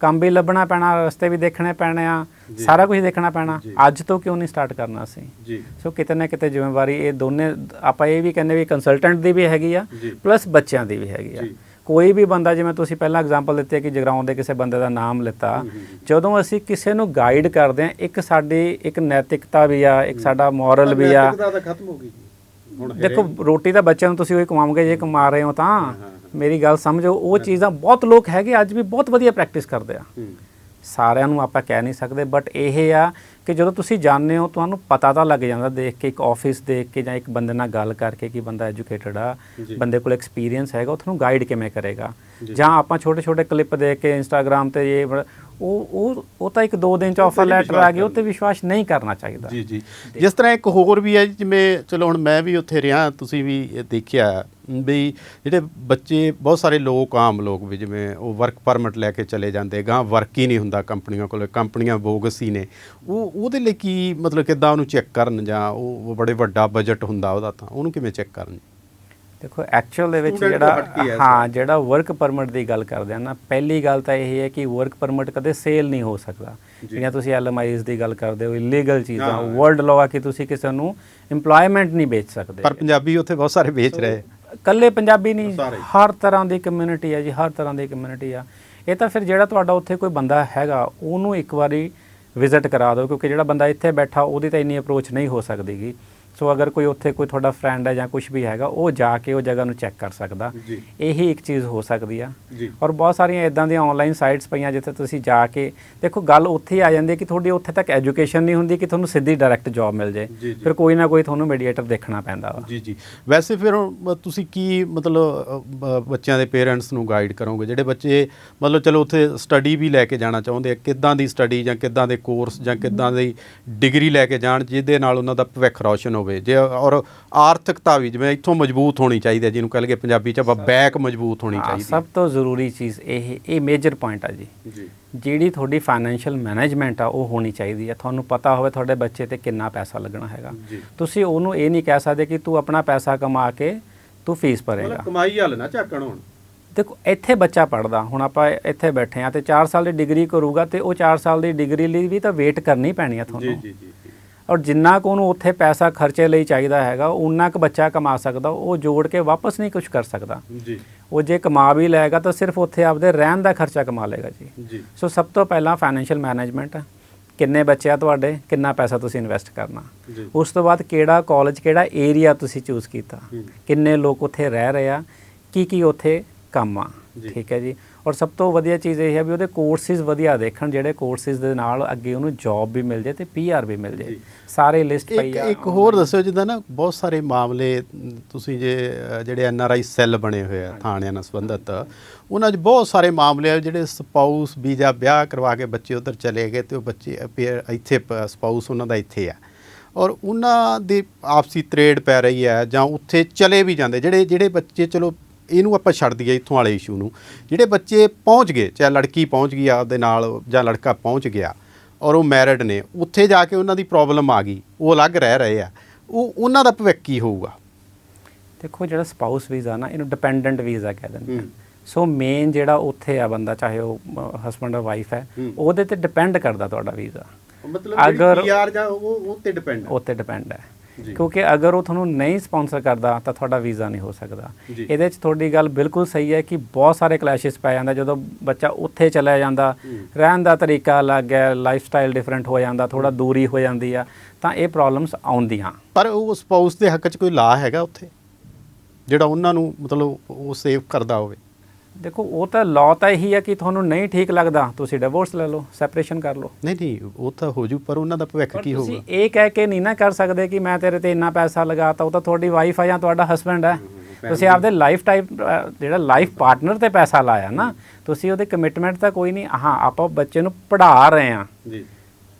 ਕੰਮ ਵੀ ਲੱਭਣਾ ਪੈਣਾ ਰਸਤੇ ਵੀ ਦੇਖਣੇ ਪੈਣੇ ਆ। ਸਾਰਾ ਕੁਝ ਦੇਖਣਾ ਪੈਣਾ। ਅੱਜ ਤੋਂ ਕਿਉਂ ਨਹੀਂ ਸਟਾਰਟ ਕਰਨਾ ਸੀ ਜੀ। ਸੋ ਕਿਤੇ ਨਾ ਕਿਤੇ ਜ਼ਿੰਮੇਵਾਰੀ ਇਹ ਦੋਨੇ ਆਪਾਂ ਇਹ ਵੀ ਕਹਿੰਦੇ ਵੀ ਕੰਸਲਟੈਂਟ ਦੀ ਵੀ ਹੈਗੀ ਆ। ਪਲੱਸ ਬੱਚਿਆਂ ਦੀ ਵੀ ਹੈਗੀ ਆ। ਜੀ। ਕੋਈ ਵੀ ਬੰਦਾ ਜਿਵੇਂ ਤੁਸੀਂ ਪਹਿਲਾਂ ਐਗਜ਼ਾਮਪਲ ਦਿੱਤੀ ਕਿ ਜਗਰਾਉਂ ਦੇ ਕਿਸੇ ਬੰਦੇ ਦਾ ਨਾਮ ਲਿੱਤਾ ਜਦੋਂ ਅਸੀਂ ਕਿਸੇ ਨੂੰ ਗਾਈਡ ਕਰਦੇ ਆ ਇੱਕ ਸਾਡੀ ਇੱਕ ਨੈਤਿਕਤਾ ਵੀ ਆ ਇੱਕ ਸਾਡਾ ਮੋਰਲ ਵੀ ਆ। ਤਾਂ ਖਤਮ ਹੋ ਗਈ ਜੀ। ਹੁਣ ਦੇਖੋ ਰੋਟੀ ਤਾਂ ਬੱਚਿਆਂ ਨੂੰ ਤੁਸੀਂ ਉਹੀ ਕਮਾਓਗੇ ਜੇ ਕਮਾ ਰਹੇ ਹੋ ਤਾਂ। ਮੇਰੀ ਗੱਲ ਸਮਝੋ ਉਹ ਚੀਜ਼ਾਂ ਬਹੁਤ ਲੋਕ ਹੈਗੇ ਅੱਜ ਵੀ ਬਹੁਤ ਵਧੀਆ ਪ੍ਰੈਕਟਿਸ ਕਰਦੇ ਆ। ਸਾਰਿਆਂ ਨੂੰ ਆਪਾਂ ਕਹਿ ਨਹੀਂ ਸਕਦੇ ਬਟ ਇਹ ਆ ਕਿ ਜਦੋਂ ਤੁਸੀਂ ਜਾਣਦੇ ਹੋ ਤੁਹਾਨੂੰ ਪਤਾ ਤਾਂ ਲੱਗ ਜਾਂਦਾ ਦੇਖ ਕੇ ਇੱਕ ਆਫਿਸ ਦੇਖ ਕੇ ਜਾਂ ਇੱਕ ਬੰਦੇ ਨਾਲ ਗੱਲ ਕਰਕੇ ਕਿ ਬੰਦਾ ਐਜੂਕੇਟਡ ਆ। ਬੰਦੇ ਕੋਲ ਐਕਸਪੀਰੀਅੰਸ ਹੈਗਾ ਉਹ ਤੁਹਾਨੂੰ ਗਾਈਡ ਕਿਵੇਂ ਕਰੇਗਾ ਜੀ। ਆਪਾਂ ਛੋਟੇ ਛੋਟੇ ਕਲਿੱਪ ਦੇਖ ਕੇ ਇੰਸਟਾਗ੍ਰam ਤੇ ਇਹ ਉਹ ਉਹ ਉਹ ਤਾਂ ਇੱਕ ਦੋ ਦਿਨ ਚ ਆਫਰ ਲੈਟਰ ਆ ਗਈ ਉਹ ਤੇ ਵਿਸ਼ਵਾਸ ਨਹੀਂ ਕਰਨਾ ਚਾਹੀਦਾ। ਜੀ ਜੀ। ਜਿਸ ਤਰ੍ਹਾਂ ਇੱਕ ਹੋਰ ਵੀ ਹੈ ਜੀ, ਜਿਵੇਂ ਚਲੋ ਹੁਣ ਮੈਂ ਵੀ ਉੱਥੇ ਰਿਹਾ ਤੁਸੀਂ ਵੀ ਦੇਖਿਆ ਵੀ ਜਿਹੜੇ ਬੱਚੇ ਬਹੁਤ ਸਾਰੇ ਲੋਕ ਆਮ ਲੋਕ ਵੀ ਜਿਵੇਂ ਉਹ ਵਰਕ ਪਰਮਿਟ ਲੈ ਕੇ ਚਲੇ ਜਾਂਦੇ ਗਾਂ ਵਰਕ ਹੀ ਨਹੀਂ ਹੁੰਦਾ ਕੰਪਨੀਆਂ ਕੋਲ ਕੰਪਨੀਆਂ ਬੋਗਸ ਹੀ ਨੇ। ਉਹ ਉਹਦੇ ਲਈ ਕੀ ਮਤਲਬ ਕਿੱਦਾਂ ਉਹਨੂੰ ਚੈੱਕ ਕਰਨ ਜਾਂ ਉਹ ਬੜੇ ਵੱਡਾ ਬਜਟ ਹੁੰਦਾ ਉਹਦਾ ਤਾਂ ਉਹਨੂੰ ਕਿਵੇਂ ਚੈੱਕ ਕਰਨ? ਦੇਖੋ ਐਕਚੁਅਲ ਦੇ ਵਿੱਚ ਜਿਹੜਾ ਹੈ ਜਿਹੜਾ ਵਰਕ ਪਰਮਿਟ ਦੀ ਗੱਲ ਕਰਦੇ ਆ ਨਾ ਪਹਿਲੀ ਗੱਲ ਤਾਂ ਇਹ ਹੈ ਕਿ ਵਰਕ ਪਰਮਿਟ ਕਦੇ ਸੇਲ ਨਹੀਂ ਹੋ ਸਕਦਾ। ਜਿਹੜੀਆਂ ਤੁਸੀਂ ਐਲਐਮਆਈਜ਼ ਦੀ ਗੱਲ ਕਰਦੇ ਹੋ ਇਲੀਗਲ ਚੀਜ਼ਾਂ। ਵਰਲਡ ਲਾਅ ਆ ਕਿ ਤੁਸੀਂ ਕਿਸੇ ਨੂੰ EMPLOYMENT ਨਹੀਂ ਵੇਚ ਸਕਦੇ। ਪਰ ਪੰਜਾਬੀ ਉੱਥੇ ਬਹੁਤ ਸਾਰੇ ਵੇਚ ਰਹੇ। ਕੱਲੇ ਪੰਜਾਬੀ ਨਹੀਂ। ਹਰ ਤਰ੍ਹਾਂ ਦੀ ਕਮਿਊਨਿਟੀ ਹੈ ਜੀ ਹਰ ਤਰ੍ਹਾਂ ਦੀ ਕਮਿਊਨਿਟੀ ਆ। ਇਹ ਤਾਂ ਫਿਰ ਜਿਹੜਾ ਤੁਹਾਡਾ ਉੱਥੇ ਕੋਈ ਬੰਦਾ ਹੈਗਾ ਉਹਨੂੰ ਇੱਕ ਵਾਰੀ ਵਿਜ਼ਿਟ ਕਰਾ ਦਿਓ ਕਿਉਂਕਿ ਜਿਹੜਾ ਬੰਦਾ ਇੱਥੇ ਬੈਠਾ ਉਹਦੀ ਤਾਂ ਇੰਨੀ ਅਪਰੋਚ ਨਹੀਂ ਹੋ ਸਕਦੀਗੀ। ਸੋ ਅਗਰ ਕੋਈ ਉੱਥੇ ਕੋਈ ਤੁਹਾਡਾ ਫਰੈਂਡ ਹੈ ਜਾਂ ਕੁਝ ਵੀ ਹੈਗਾ ਉਹ ਜਾ ਕੇ ਉਹ ਜਗ੍ਹਾ ਨੂੰ ਚੈੱਕ ਕਰ ਸਕਦਾ। ਇਹੀ ਇੱਕ ਚੀਜ਼ ਹੋ ਸਕਦੀ ਆ। ਔਰ ਬਹੁਤ ਸਾਰੀਆਂ ਇਦਾਂ ਦੀਆਂ ਆਨਲਾਈਨ ਸਾਈਟਸ ਪਈਆਂ ਜਿੱਥੇ ਤੁਸੀਂ ਜਾ ਕੇ ਦੇਖੋ ਗੱਲ ਉੱਥੇ ਆ ਜਾਂਦੀ ਹੈ ਕਿ ਤੁਹਾਡੀ ਉੱਥੇ ਤੱਕ ਐਜੂਕੇਸ਼ਨ ਨਹੀਂ ਹੁੰਦੀ ਕਿ ਤੁਹਾਨੂੰ ਸਿੱਧੀ ਡਾਇਰੈਕਟ ਜੌਬ ਮਿਲ ਜਾਏ। ਫਿਰ ਕੋਈ ਨਾ ਕੋਈ ਤੁਹਾਨੂੰ ਮੀਡੀਏਟਰ ਦੇਖਣਾ ਪੈਂਦਾ ਵਾ। ਜੀ ਜੀ। ਵੈਸੇ ਫਿਰ ਤੁਸੀਂ ਕੀ ਮਤਲਬ ਬੱਚਿਆਂ ਦੇ ਪੇਰੈਂਟਸ ਨੂੰ ਗਾਈਡ ਕਰੋਗੇ? ਜਿਹੜੇ ਬੱਚੇ ਮਤਲਬ ਚਲੋ ਉੱਥੇ ਸਟੱਡੀ ਵੀ ਲੈ ਕੇ ਜਾਣਾ ਚਾਹੁੰਦੇ ਆ ਕਿੱਦਾਂ ਦੀ ਸਟੱਡੀ ਜਾਂ ਕਿੱਦਾਂ ਦੇ ਕੋਰਸ ਜਾਂ ਕਿੱਦਾਂ ਦੀ ਡਿਗਰੀ ਲੈ ਕੇ ਜਾਣ ਜਿਹਦੇ ਨਾਲ ਉਹਨਾਂ ਦਾ ਭਵਿੱਖ ਰੌਸ਼ਨ ਹੋਵੇ। ਜੇ ਔਰ ਆਰਥਿਕਤਾ ਵੀ ਜਿਵੇਂ ਇੱਥੋਂ ਮਜ਼ਬੂਤ ਹੋਣੀ ਚਾਹੀਦੀ ਹੈ ਜਿਹਨੂੰ ਕਹਿ ਲਈਏ ਪੰਜਾਬੀ ਚ ਬੈਕ ਮਜ਼ਬੂਤ ਹੋਣੀ ਹਾਂ, ਚਾਹੀਦੀ ਸਭ ਤੋਂ ਜ਼ਰੂਰੀ ਚੀਜ਼ ਇਹ ਇਹ ਮੇਜਰ ਪੁਆਇੰਟ ਆ ਜੀ। ਜੀ। ਜਿਹੜੀ ਤੁਹਾਡੀ ਫਾਈਨੈਂਸ਼ੀਅਲ ਮੈਨੇਜਮੈਂਟ ਆ ਉਹ ਹੋਣੀ ਚਾਹੀਦੀ ਹੈ। ਤੁਹਾਨੂੰ ਪਤਾ ਹੋਵੇ ਤੁਹਾਡੇ ਬੱਚੇ ਤੇ ਕਿੰਨਾ ਪੈਸਾ ਲੱਗਣਾ ਹੈਗਾ। ਜੀ। ਤੁਸੀਂ ਉਹਨੂੰ ਇਹ ਨਹੀਂ ਕਹਿ ਸਕਦੇ ਕਿ ਤੂੰ ਆਪਣਾ ਪੈਸਾ ਕਮਾ ਕੇ ਤੂੰ ਫੀਸ ਭਰੇਗਾ। ਕਮਾਈ ਹੱਲ ਨਾ ਝਾਕਣ ਹੁਣ। ਦੇਖੋ ਇੱਥੇ ਬੱਚਾ ਪੜਦਾ ਹੁਣ ਆਪਾਂ ਇੱਥੇ ਬੈਠੇ ਆ ਤੇ 4 ਸਾਲ ਦੀ ਡਿਗਰੀ ਕਰੂਗਾ ਤੇ ਉਹ 4 ਸਾਲ ਦੀ ਡਿਗਰੀ ਲਈ ਵੀ ਤਾਂ ਵੇਟ ਕਰਨੀ ਪੈਣੀ ਆ ਜੀ ਤੁਹਾਨੂੰ। ਜੀ ਜੀ। ਔਰ ਜਿੰਨਾ ਕੁ ਉਹਨੂੰ ਉੱਥੇ ਪੈਸਾ ਖਰਚੇ ਲਈ ਚਾਹੀਦਾ ਹੈਗਾ ਉਨਾ ਕੁ ਬੱਚਾ ਕਮਾ ਸਕਦਾ ਉਹ ਜੋੜ ਕੇ ਵਾਪਸ ਨਹੀਂ ਕੁਝ ਕਰ ਸਕਦਾ। ਜੀ। ਉਹ ਜੇ ਕਮਾ ਵੀ ਲਏਗਾ ਤਾਂ ਸਿਰਫ ਉੱਥੇ ਆਪਦੇ ਰਹਿਣ ਦਾ ਖਰਚਾ ਕਮਾ ਲਏਗਾ ਜੀ। ਜੀ। ਸੋ ਸਭ ਤੋਂ ਪਹਿਲਾਂ ਫਾਈਨੈਂਸ਼ੀਅਲ ਮੈਨੇਜਮੈਂਟ ਕਿੰਨੇ ਬੱਚੇ ਆ ਤੁਹਾਡੇ ਕਿੰਨਾ ਪੈਸਾ ਤੁਸੀਂ ਇਨਵੈਸਟ ਕਰਨਾ। ਉਸ ਤੋਂ ਬਾਅਦ ਕਿਹੜਾ ਕਾਲਜ ਕਿਹੜਾ ਏਰੀਆ ਤੁਸੀਂ ਚੂਜ਼ ਕੀਤਾ। ਕਿੰਨੇ ਲੋਕ ਉੱਥੇ ਰਹਿ ਰਹੇ ਆ ਕੀ ਕੀ ਉੱਥੇ ਕੰਮ ਆ। ਠੀਕ ਹੈ ਜੀ। ਔਰ ਸਭ ਤੋਂ ਵਧੀਆ ਚੀਜ਼ ਇਹ ਹੈ ਵੀ ਉਹਦੇ ਕੋਰਸਿਸ ਵਧੀਆ ਦੇਖਣ ਜਿਹੜੇ ਕੋਰਸਿਸ ਦੇ ਨਾਲ ਅੱਗੇ ਉਹਨੂੰ ਜੌਬ ਵੀ ਮਿਲ ਜੇ ਤੇ ਪੀਆਰ ਵੀ ਮਿਲ ਜੇ। ਸਾਰੇ ਲਿਸਟ ਪਈ ਆ। ਇੱਕ ਹੋਰ ਦੱਸਿਓ ਜਿੱਦਾਂ ਨਾ ਬਹੁਤ ਸਾਰੇ ਮਾਮਲੇ ਤੁਸੀਂ ਜੇ ਜਿਹੜੇ ਐਨ ਆਰ ਆਈ ਸੈੱਲ ਬਣੇ ਹੋਏ ਆ ਥਾਣਿਆਂ ਨਾਲ ਸੰਬੰਧਿਤ ਉਹਨਾਂ 'ਚ ਬਹੁਤ ਸਾਰੇ ਮਾਮਲੇ ਆ ਜਿਹੜੇ ਸਪਾਊਸ ਵੀਜ਼ਾ ਵਿਆਹ ਕਰਵਾ ਕੇ ਬੱਚੇ ਉਧਰ ਚਲੇ ਗਏ ਤੇ ਉਹ ਬੱਚੇ ਇੱਥੇ ਸਪਾਊਸ ਉਹਨਾਂ ਦਾ ਇੱਥੇ ਆ। ਔਰ ਉਹਨਾਂ ਦੀ ਆਪਸੀ ਤਰੇੜ ਪੈ ਰਹੀ ਹੈ ਜਾਂ ਉੱਥੇ ਚਲੇ ਵੀ ਜਾਂਦੇ ਜਿਹੜੇ ਜਿਹੜੇ ਬੱਚੇ ਚਲੋ ਇਹਨੂੰ ਆਪਾਂ ਛੱਡ ਦਈਏ ਇੱਥੋਂ ਵਾਲੇ ਇਸ਼ੂ ਨੂੰ ਜਿਹੜੇ ਬੱਚੇ ਪਹੁੰਚ ਗਏ ਚਾਹੇ ਲੜਕੀ ਪਹੁੰਚ ਗਈ ਆਪਦੇ ਨਾਲ ਜਾਂ ਲੜਕਾ ਪਹੁੰਚ ਗਿਆ ਔਰ ਉਹ ਮੈਰਿਡ ਨੇ ਉੱਥੇ ਜਾ ਕੇ ਉਹਨਾਂ ਦੀ ਪ੍ਰੋਬਲਮ ਆ ਗਈ ਉਹ ਅਲੱਗ ਰਹਿ ਰਹੇ ਆ ਉਹ ਉਹਨਾਂ ਦਾ ਭਵਿੱਖ ਕੀ ਹੋਊਗਾ ਦੇਖੋ ਜਿਹੜਾ ਸਪਾਊਸ ਵੀਜ਼ਾ ਨਾ ਇਹਨੂੰ ਡਿਪੈਂਡੈਂਟ ਵੀਜ਼ਾ ਕਹਿ ਦਿੰਦੇ ਆ। ਸੋ ਮੇਨ ਜਿਹੜਾ ਉੱਥੇ ਆ ਬੰਦਾ ਚਾਹੇ ਉਹ ਹਸਬੰਡ ਔਰ ਵਾਈਫ ਹੈ। ਉਹਦੇ ਤੇ ਡਿਪੈਂਡ ਕਰਦਾ ਤੁਹਾਡਾ ਵੀਜ਼ਾ ਮਤਲਬ ਪੀਆਰ ਜਾਂ ਉਹ ਉਹ ਤੇ ਡਿਪੈਂਡ ਉਹ ਤੇ ਡਿਪੈਂਡ ਹੈ। ਕਿਉਂਕਿ ਅਗਰ ਉਹ ਤੁਹਾਨੂੰ ਨਹੀਂ ਸਪਾਂਸਰ ਕਰਦਾ ਤਾਂ ਤੁਹਾਡਾ ਵੀਜ਼ਾ ਨਹੀਂ ਹੋ ਸਕਦਾ। ਇਹਦੇ 'ਚ ਤੁਹਾਡੀ ਗੱਲ ਬਿਲਕੁਲ ਸਹੀ ਹੈ ਕਿ ਬਹੁਤ ਸਾਰੇ ਕਲੈਸ਼ਸ ਪੈ ਜਾਂਦਾ ਜਦੋਂ ਬੱਚਾ ਉੱਥੇ ਚਲਾ ਜਾਂਦਾ। ਰਹਿਣ ਦਾ ਤਰੀਕਾ ਅਲੱਗ ਹੈ ਲਾਈਫ ਸਟਾਈਲ ਡਿਫਰੈਂਟ ਹੋ ਜਾਂਦਾ ਥੋੜਾ ਦੂਰੀ ਹੋ ਜਾਂਦੀ ਆ ਤਾਂ ਇਹ ਪ੍ਰੋਬਲਮਸ ਆਉਂਦੀਆਂ। ਪਰ ਉਹ ਸਪਾਊਸ ਦੇ ਹੱਕ 'ਚ ਕੋਈ ਲਾ ਹੈਗਾ ਉੱਥੇ? ਜਿਹੜਾ ਉਹਨਾਂ ਨੂੰ ਮਤਲਬ ਉਹ ਸੇਵ ਕਰਦਾ ਹੋਵੇ। ਦੇਖੋ ਉਹ ਤਾਂ ਲਾਅ ਤਾਂ ਇਹੀ ਹੈ ਕਿ ਤੁਹਾਨੂੰ ਨਹੀਂ ਠੀਕ ਲੱਗਦਾ ਤੁਸੀਂ ਡਿਵੋਰਸ ਲੈ ਲਓ ਸੈਪਰੇਸ਼ਨ ਕਰ ਲਓ। ਨਹੀਂ ਨਹੀਂ ਉਹ ਤਾਂ ਹੋ ਜੂ ਪਰ ਉਹਨਾਂ ਦਾ ਭਵਿੱਖ ਕੀ ਤੁਸੀਂ ਹੋਊਗਾ? ਇਹ ਕਹਿ ਕੇ ਨਹੀਂ ਨਾ ਕਰ ਸਕਦੇ ਕਿ ਮੈਂ ਤੇਰੇ ਤੇ ਇੰਨਾ ਪੈਸਾ ਲਗਾਤਾ ਉਹ ਤਾਂ ਤੁਹਾਡੀ ਵਾਈਫ ਆ ਜਾਂ ਤੁਹਾਡਾ ਹਸਬੰਡ ਹੈ ਤੁਸੀਂ ਆਪਦੇ ਲਾਈਫ ਟਾਈਪ ਜਿਹੜਾ ਲਾਈਫ ਪਾਰਟਨਰ ਤੇ ਪੈਸਾ ਲਾਇਆ ਨਾ ਤੁਸੀਂ ਉਹਦੇ ਕਮਿਟਮੈਂਟ ਤਾਂ ਕੋਈ ਨਹੀਂ ਹਾਂ ਆਪਾਂ ਬੱਚੇ ਨੂੰ ਪੜ੍ਹਾ ਰਹੇ ਜੀ।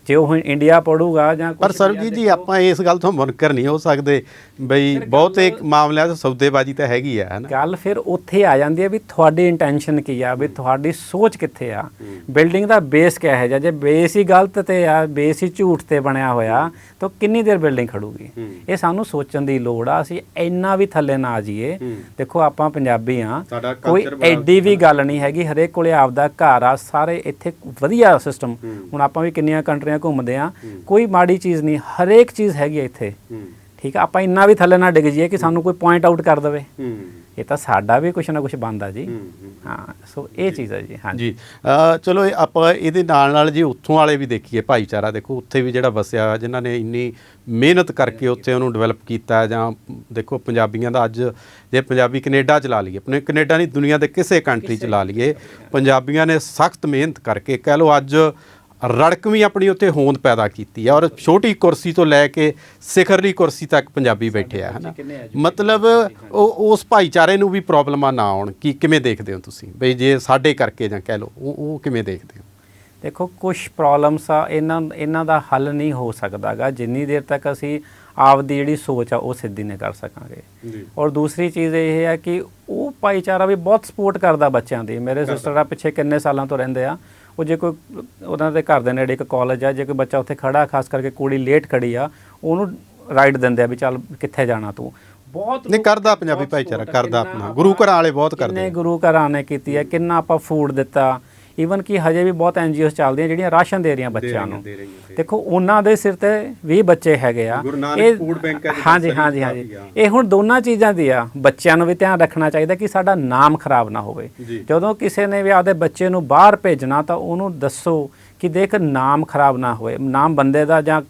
ਜੇ ਉਹ ਇੰਡੀਆ ਪੜੂਗਾ ਜਾਂ ਪਰ ਸਰਬਜੀਤ ਜੀ ਆਪਾਂ ਇਸ ਗੱਲ ਤੋਂ ਮੁਨਕਰ ਨਹੀਂ ਹੋ ਸਕਦੇ ਬਈ ਬਹੁਤੇ ਮਾਮਲਿਆਂ 'ਚ ਸੌਦੇਬਾਜ਼ੀ ਤਾਂ ਹੈਗੀ ਆ ਹਨਾ? ਗੱਲ ਫਿਰ ਉੱਥੇ ਆ ਜਾਂਦੀ ਹੈ ਵੀ ਤੁਹਾਡੀ ਇੰਟੈਂਸ਼ਨ ਕੀ ਆ ਵੀ ਤੁਹਾਡੀ ਸੋਚ ਕਿੱਥੇ ਆ? ਬਿਲਡਿੰਗ ਦਾ ਬੇਸ ਕਿਆ ਹੈ ਜਾਂ ਬੇਸ ਹੀ ਗਲਤ ਤੇ ਆ ਬੇਸ ਹੀ ਝੂਠ ਤੇ ਬਣਿਆ ਹੋਇਆ ਤਾਂ ਕਿੰਨੀ ਦੇਰ ਬਿਲਡਿੰਗ ਖੜੂਗੀ? ਇਹ ਸਾਨੂੰ ਸੋਚਣ ਦੀ ਲੋੜ ਆ ਅਸੀਂ ਇੰਨਾ ਵੀ ਥੱਲੇ ਨਾ ਆ ਜਾਈਏ ਦੇਖੋ ਆਪਾਂ ਪੰਜਾਬੀ ਆ ਕੋਈ ਐਡੀ ਵੀ ਗੱਲ ਨਹੀਂ ਹੈਗੀ ਹਰੇਕ ਕੋਲੇ ਆਪਦਾ ਘਰ ਆ ਸਾਰੇ ਇੱਥੇ ਵਧੀਆ ਸਿਸਟਮ ਹੁਣ ਆਪਾਂ ਵੀ ਕਿੰਨੀਆਂ ਕੰਟਰੀਆਂ ਘੁੰਮਦੇ ਆ ਕੋਈ ਮਾੜੀ ਚੀਜ਼ ਨਹੀਂ ਹਰੇਕ ਚੀਜ਼ ਹੈਗੀ ਇੱਥੇ। ਠੀਕ ਆ ਆਪਾਂ ਇੰਨਾ ਵੀ ਥੱਲੇ ਨਾ ਡਿੱਗ ਜਾਈਏ ਕਿ ਸਾਨੂੰ ਕੋਈ ਪੁਆਇੰਟ ਆਊਟ ਕਰ ਦੇਵੇ। ਇਹ ਤਾਂ ਸਾਡਾ ਵੀ ਕੁਛ ਨਾ ਕੁਛ ਬਣਦਾ ਜੀ। ਹਾਂ ਸੋ ਇਹ ਚੀਜ਼ ਹੈ ਜੀ ਹਾਂਜੀ। ਜੀ ਚਲੋ ਆਪਾਂ ਇਹਦੇ ਨਾਲ ਨਾਲ ਜੀ ਉੱਥੋਂ ਵਾਲੇ ਵੀ ਦੇਖੀਏ ਭਾਈਚਾਰਾ ਦੇਖੋ ਉੱਥੇ ਵੀ ਜਿਹੜਾ ਵਸਿਆ ਜਿਨ੍ਹਾਂ ਨੇ ਇੰਨੀ ਮਿਹਨਤ ਕਰਕੇ ਉੱਥੇ ਉਹਨੂੰ ਡਿਵੈਲਪ ਕੀਤਾ ਜਾਂ ਦੇਖੋ ਪੰਜਾਬੀਆਂ ਦਾ ਅੱਜ ਜੇ ਪੰਜਾਬੀ ਕੈਨੇਡਾ ਚ ਲਾ ਲਈਏ ਆਪਣੇ ਕੈਨੇਡਾ ਨਹੀਂ ਦੁਨੀਆ ਦੇ ਕਿਸੇ ਕੰਟਰੀ ਚ ਲਾ ਲਈਏ। ਪੰਜਾਬੀਆਂ ਨੇ ਸਖਤ ਮਿਹਨਤ ਕਰਕੇ ਕਹਿ ਲਓ ਅੱਜ ਰੜਕਵੀਂ ਆਪਣੀ ਉੱਥੇ ਹੋਂਦ ਪੈਦਾ ਕੀਤੀ ਹੈ ਔਰ ਛੋਟੀ ਕੁਰਸੀ ਤੋਂ ਲੈ ਕੇ ਸਿਖਰਲੀ ਕੁਰਸੀ ਤੱਕ ਪੰਜਾਬੀ ਬੈਠੇ ਆ ਹਨਾ? ਮਤਲਬ ਉਹ ਉਸ ਭਾਈਚਾਰੇ ਨੂੰ ਵੀ ਪ੍ਰੋਬਲਮਾਂ ਨਾ ਆਉਣ ਕੀ ਕਿਵੇਂ ਦੇਖਦੇ ਹੋ ਤੁਸੀਂ? ਬਈ ਜੇ ਸਾਡੇ ਕਰਕੇ ਜਾਂ ਕਹਿ ਲਓ ਉਹ ਉਹ ਕਿਵੇਂ ਦੇਖਦੇ ਹੋ? ਦੇਖੋ ਕੁਝ ਪ੍ਰੋਬਲਮਸ ਆ ਇਹਨਾਂ ਇਹਨਾਂ ਦਾ ਹੱਲ ਨਹੀਂ ਹੋ ਸਕਦਾਗਾ। ਜਿੰਨੀ ਦੇਰ ਤੱਕ ਅਸੀਂ ਆਪਦੀ ਜਿਹੜੀ ਸੋਚ ਆ ਉਹ ਸਿੱਧੀ ਨਹੀਂ ਕਰ ਸਕਾਂਗੇ। ਔਰ ਦੂਸਰੀ ਚੀਜ਼ ਇਹ ਹੈ ਕਿ ਉਹ ਭਾਈਚਾਰਾ ਵੀ ਬਹੁਤ ਸਪੋਰਟ ਕਰਦਾ ਬੱਚਿਆਂ ਦੀ। ਮੇਰੇ ਸਿਸਟਰ ਆ ਪਿੱਛੇ ਕਿੰਨੇ ਸਾਲਾਂ ਤੋਂ ਰਹਿੰਦੇ ਆ। ਉਹ ਜੇ ਕੋਈ ਉਹਨਾਂ ਦੇ ਘਰ ਦੇ ਨੇੜੇ ਇੱਕ ਕਾਲਜ ਆ ਜੇ ਕੋਈ ਬੱਚਾ ਉੱਥੇ ਖੜਾ ਖਾਸ ਕਰਕੇ ਕੁੜੀ ਲੇਟ ਖੜੀ ਆ ਉਹਨੂੰ ਰਾਈਡ ਦਿੰਦੇ ਆ ਵੀ ਚੱਲ ਕਿੱਥੇ ਜਾਣਾ ਤੂੰ ਬਹੁਤ ਨਹੀਂ ਕਰਦਾ ਪੰਜਾਬੀ ਭਾਈਚਾਰਾ ਕਰਦਾ ਆਪਣਾ ਗੁਰੂ ਘਰਾਂ ਵਾਲੇ ਬਹੁਤ ਕਰਦੇ ਆ। ਗੁਰੂ ਘਰਾਂ ਨੇ ਕੀਤੀ ਹੈ ਕਿੰਨਾ ਆਪਾਂ ਫੂਡ ਦਿੱਤਾ ਈਵਨ ਕਿ ਹਜੇ ਵੀ ਬਹੁਤ ਐਨਜੀਓਸ ਚੱਲਦੀਆਂ ਜਿਹੜੀਆਂ ਰਾਸ਼ਨ ਦੇ ਰਹੀਆਂ ਬੱਚਿਆਂ ਨੂੰ। ਦੇਖੋ ਉਹਨਾਂ ਦੇ ਸਿਰ ਤੇ 20 ਬੱਚੇ ਹੈਗੇ ਆ। ਨਾਨਕ food bank ਹੈ ਹਾਂਜੀ ਹਾਂਜੀ ਹਾਂਜੀ। ਇਹ ਹੁਣ ਦੋਨਾਂ ਚੀਜ਼ਾਂ ਦੀ ਆ। ਬੱਚਿਆਂ ਨੂੰ ਵੀ ਧਿਆਨ ਰੱਖਣਾ ਚਾਹੀਦਾ ਕਿ ਸਾਡਾ ਨਾਮ ਖਰਾਬ ਨਾ ਹੋਵੇ। ਜਦੋਂ ਕਿਸੇ ਨੇ ਵੀ ਆਪਦੇ ਬੱਚੇ ਨੂੰ ਬਾਹਰ ਭੇਜਣਾ ਤਾਂ ਉਹਨੂੰ ਦੱਸੋ ਕਿ ਦੇਖ ਨਾਮ ਖਰਾਬ ਨਾ ਹੋਵੇ। ਨਾਮ ਬੰਦੇ ਦਾ ਜਾਂ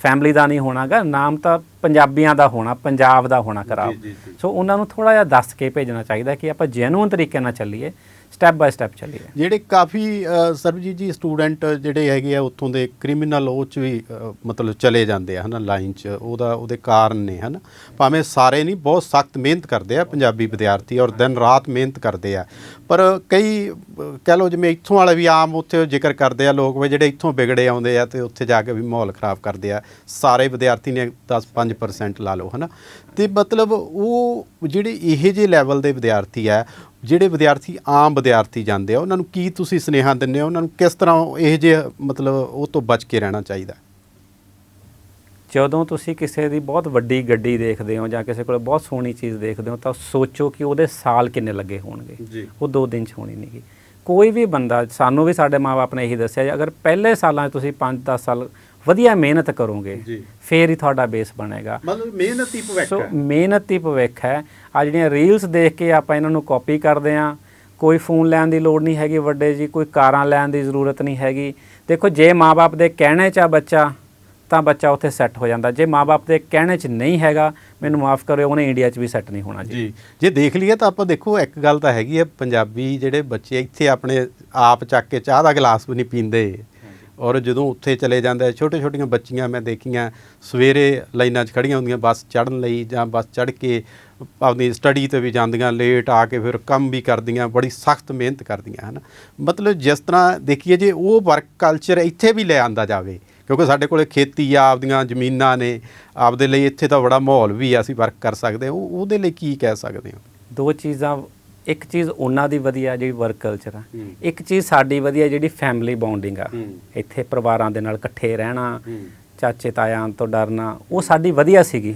ਫੈਮਿਲੀ ਦਾ ਨਹੀਂ ਹੋਣਾਗਾ ਨਾਮ ਤਾਂ ਪੰਜਾਬੀਆਂ ਦਾ ਹੋਣਾ ਪੰਜਾਬ ਦਾ ਹੋਣਾ ਖਰਾਬ। ਸੋ ਉਹਨਾਂ ਨੂੰ ਥੋੜਾ ਜਿਹਾ ਦੱਸ ਕੇ ਭੇਜਣਾ ਚਾਹੀਦਾ ਕਿ ਆਪਾਂ ਜੈਨੂਇਨ ਤਰੀਕੇ ਨਾਲ ਚੱਲੀਏ। ਸਟੈਪ ਬਾਈ ਸਟੈਪ ਚੱਲੀਏ ਜਿਹੜੇ ਕਾਫੀ ਅ, ਸਰਬਜੀਤ ਜੀ ਸਟੂਡੈਂਟ ਜਿਹੜੇ ਹੈਗੇ ਆ ਉੱਥੋਂ ਦੇ ਕ੍ਰਿਮੀਨਲ ਉਹ ਚ ਵੀ ਮਤਲਬ ਚਲੇ ਜਾਂਦੇ ਆ ਹਨਾ ਲਾਈਨ ਚ ਉਹਦਾ ਉਹਦੇ ਕਾਰਨ ਨੇ ਹਨਾ। ਭਾਵੇਂ ਸਾਰੇ ਨਹੀਂ ਬਹੁਤ ਸਖਤ ਮਿਹਨਤ ਕਰਦੇ ਆ ਪੰਜਾਬੀ ਵਿਦਿਆਰਥੀ ਔਰ ਦਿਨ ਰਾਤ ਮਿਹਨਤ ਕਰਦੇ ਆ। ਪਰ ਕਈ ਕਹਿ ਲਓ ਜਿਵੇਂ ਇੱਥੋਂ ਵਾਲੇ ਵੀ ਆਮ ਉੱਥੇ ਜ਼ਿਕਰ ਕਰਦੇ ਆ ਲੋਕ ਵੀ ਜਿਹੜੇ ਇੱਥੋਂ ਵਿਗੜੇ ਆਉਂਦੇ ਆ ਤੇ ਉੱਥੇ ਜਾ ਕੇ ਵੀ ਮਾਹੌਲ ਖਰਾਬ ਕਰਦੇ ਆ। ਸਾਰੇ ਵਿਦਿਆਰਥੀ ਨੇ 10 5% ਲਾ ਲਓ ਹਨਾ। ਤੇ ਮਤਲਬ ਉਹ ਜਿਹੜੇ ਇਹੋ ਜਿਹੇ ਲੈਵਲ ਦੇ ਵਿਦਿਆਰਥੀ ਆ ਜਿਹੜੇ ਵਿਦਿਆਰਥੀ ਆਮ ਵਿਦਿਆਰਥੀ ਜਾਂਦੇ ਆ ਉਹਨਾਂ ਨੂੰ ਕੀ ਤੁਸੀਂ ਸੁਨੇਹਾ ਦਿੰਦੇ ਹੋ? ਉਹਨਾਂ ਨੂੰ ਕਿਸ ਤਰ੍ਹਾਂ ਇਹ ਜੇ ਮਤਲਬ ਉਹ ਤੋਂ ਬਚ ਕੇ ਰਹਿਣਾ ਚਾਹੀਦਾ? ਜਦੋਂ ਤੁਸੀਂ ਕਿਸੇ ਦੀ ਬਹੁਤ ਵੱਡੀ ਗੱਡੀ ਦੇਖਦੇ ਹੋ ਜਾਂ ਕਿਸੇ ਕੋਲ ਬਹੁਤ ਸੋਹਣੀ ਚੀਜ਼ ਦੇਖਦੇ ਹੋ ਤਾਂ ਸੋਚੋ ਕਿ ਉਹਦੇ ਸਾਲ ਕਿੰਨੇ ਲੱਗੇ ਹੋਣਗੇ। ਉਹ ਦੋ ਦਿਨ ਚ ਹੋਣੀ ਨਹੀਂਗੀ। ਕੋਈ ਵੀ ਬੰਦਾ ਸਾਨੂੰ ਵੀ ਸਾਡੇ ਮਾਪੇ ਨੇ ਇਹੀ ਦੱਸਿਆ ਜੀ, ਅਗਰ ਪਹਿਲੇ ਸਾਲਾਂ 'ਚ ਤੁਸੀਂ 5-10 ਸਾਲ ਵਧੀਆ ਮਿਹਨਤ ਕਰੋਗੇ ਫੇਰ ਹੀ ਤੁਹਾਡਾ ਬੇਸ ਬਣੇਗਾ। ਮਤਲਬ ਮਿਹਨਤ ਹੀ ਭਵਿੱਖ ਸੋ ਹੈ। ਮਿਹਨਤ ਹੀ ਭਵਿੱਖ ਹੈ। ਆ ਜਿਹੜੀਆਂ ਰੀਲਸ ਦੇਖ ਕੇ ਆਪਾਂ ਇਹਨਾਂ ਨੂੰ ਕਾਪੀ ਕਰਦੇ ਆ ਕੋਈ ਫੋਨ ਲੈਣ ਦੀ ਲੋੜ ਨਹੀਂ ਹੈਗੀ ਵੱਡੇ ਜੀ ਕੋਈ ਕਾਰਾਂ ਲੈਣ ਦੀ ਜ਼ਰੂਰਤ ਨਹੀਂ ਹੈਗੀ। ਦੇਖੋ ਜੇ ਮਾਪੇ ਦੇ ਕਹਿਣੇ 'ਚ ਆ ਬੱਚਾ ਤਾਂ ਬੱਚਾ ਉੱਥੇ ਸੈੱਟ ਹੋ ਜਾਂਦਾ। ਜੇ ਮਾਪੇ ਦੇ ਕਹਿਣੇ 'ਚ ਨਹੀਂ ਹੈਗਾ ਮੈਨੂੰ ਮਾਫ ਕਰਿਓ ਉਹਨੇ ਇੰਡੀਆ 'ਚ ਵੀ ਸੈੱਟ ਨਹੀਂ ਹੋਣਾ ਜੀ। ਜੇ ਦੇਖ ਲਈਏ ਤਾਂ ਆਪਾਂ ਦੇਖੋ ਇੱਕ ਗੱਲ ਤਾਂ ਹੈਗੀ ਹੈ ਪੰਜਾਬੀ ਜਿਹੜੇ ਬੱਚੇ ਇੱਥੇ ਆਪਣੇ ਆਪ ਚੱਕ ਕੇ ਚਾਹ ਦਾ ਗਲਾਸ ਵੀ ਨਹੀਂ ਪੀਂਦੇ। ਔਰ ਜਦੋਂ ਉੱਥੇ ਚਲੇ ਜਾਂਦੇ ਛੋਟੇ ਛੋਟੀਆਂ ਬੱਚੀਆਂ ਮੈਂ ਦੇਖੀਆਂ, ਸਵੇਰੇ ਲਾਈਨਾਂ 'ਚ ਖੜੀਆਂ ਹੁੰਦੀਆਂ, ਬੱਸ ਚੜਨ ਲਈ ਜਾਂ ਬੱਸ ਚੜ ਕੇ ਆਪਣੀ ਸਟੱਡੀ ਤੇ ਵੀ ਜਾਂਦੀਆਂ ਲੇਟ ਆ ਕੇ ਫਿਰ ਕੰਮ ਵੀ ਕਰਦੀਆਂ, ਬੜੀ ਸਖਤ ਮਿਹਨਤ ਕਰਦੀਆਂ, ਹਨ। ਮਤਲਬ ਜਿਸ ਤਰ੍ਹਾਂ ਦੇਖੀਏ ਜੇ ਉਹ ਵਰਕ ਕਲਚਰ ਇੱਥੇ ਵੀ ਲੈ ਆਂਦਾ ਜਾਵੇ, ਕਿਉਂਕਿ ਸਾਡੇ ਕੋਲੇ ਖੇਤੀ ਆ, ਆਪਦੀਆਂ ਜ਼ਮੀਨਾਂ ਨੇ, ਆਪਦੇ ਲਈ ਇੱਥੇ ਤਾਂ ਬੜਾ ਮਾਹੌਲ ਵੀ ਆ, ਅਸੀਂ ਵਰਕ ਕਰ ਸਕਦੇ ਉਹ ਉਹਦੇ ਲਈ ਕੀ ਕਹਿ ਸਕਦੇ ਹਾਂ? ਦੋ ਚੀਜ਼ਾਂ ਇੱਕ ਚੀਜ਼ ਉਹਨਾਂ ਦੀ ਵਧੀਆ ਜਿਹੜੀ ਵਰਕ ਕਲਚਰ ਆ। ਇੱਕ ਚੀਜ਼ ਸਾਡੀ ਵਧੀਆ ਜਿਹੜੀ ਫੈਮਿਲੀ ਬੌਂਡਿੰਗ ਆ। ਇੱਥੇ ਪਰਿਵਾਰਾਂ ਦੇ ਨਾਲ ਇਕੱਠੇ ਰਹਿਣਾ ਚਾਚੇ ਤਾਇਆਂ ਤੋਂ ਡਰਨਾ ਉਹ ਸਾਡੀ ਵਧੀਆ ਸੀਗੀ।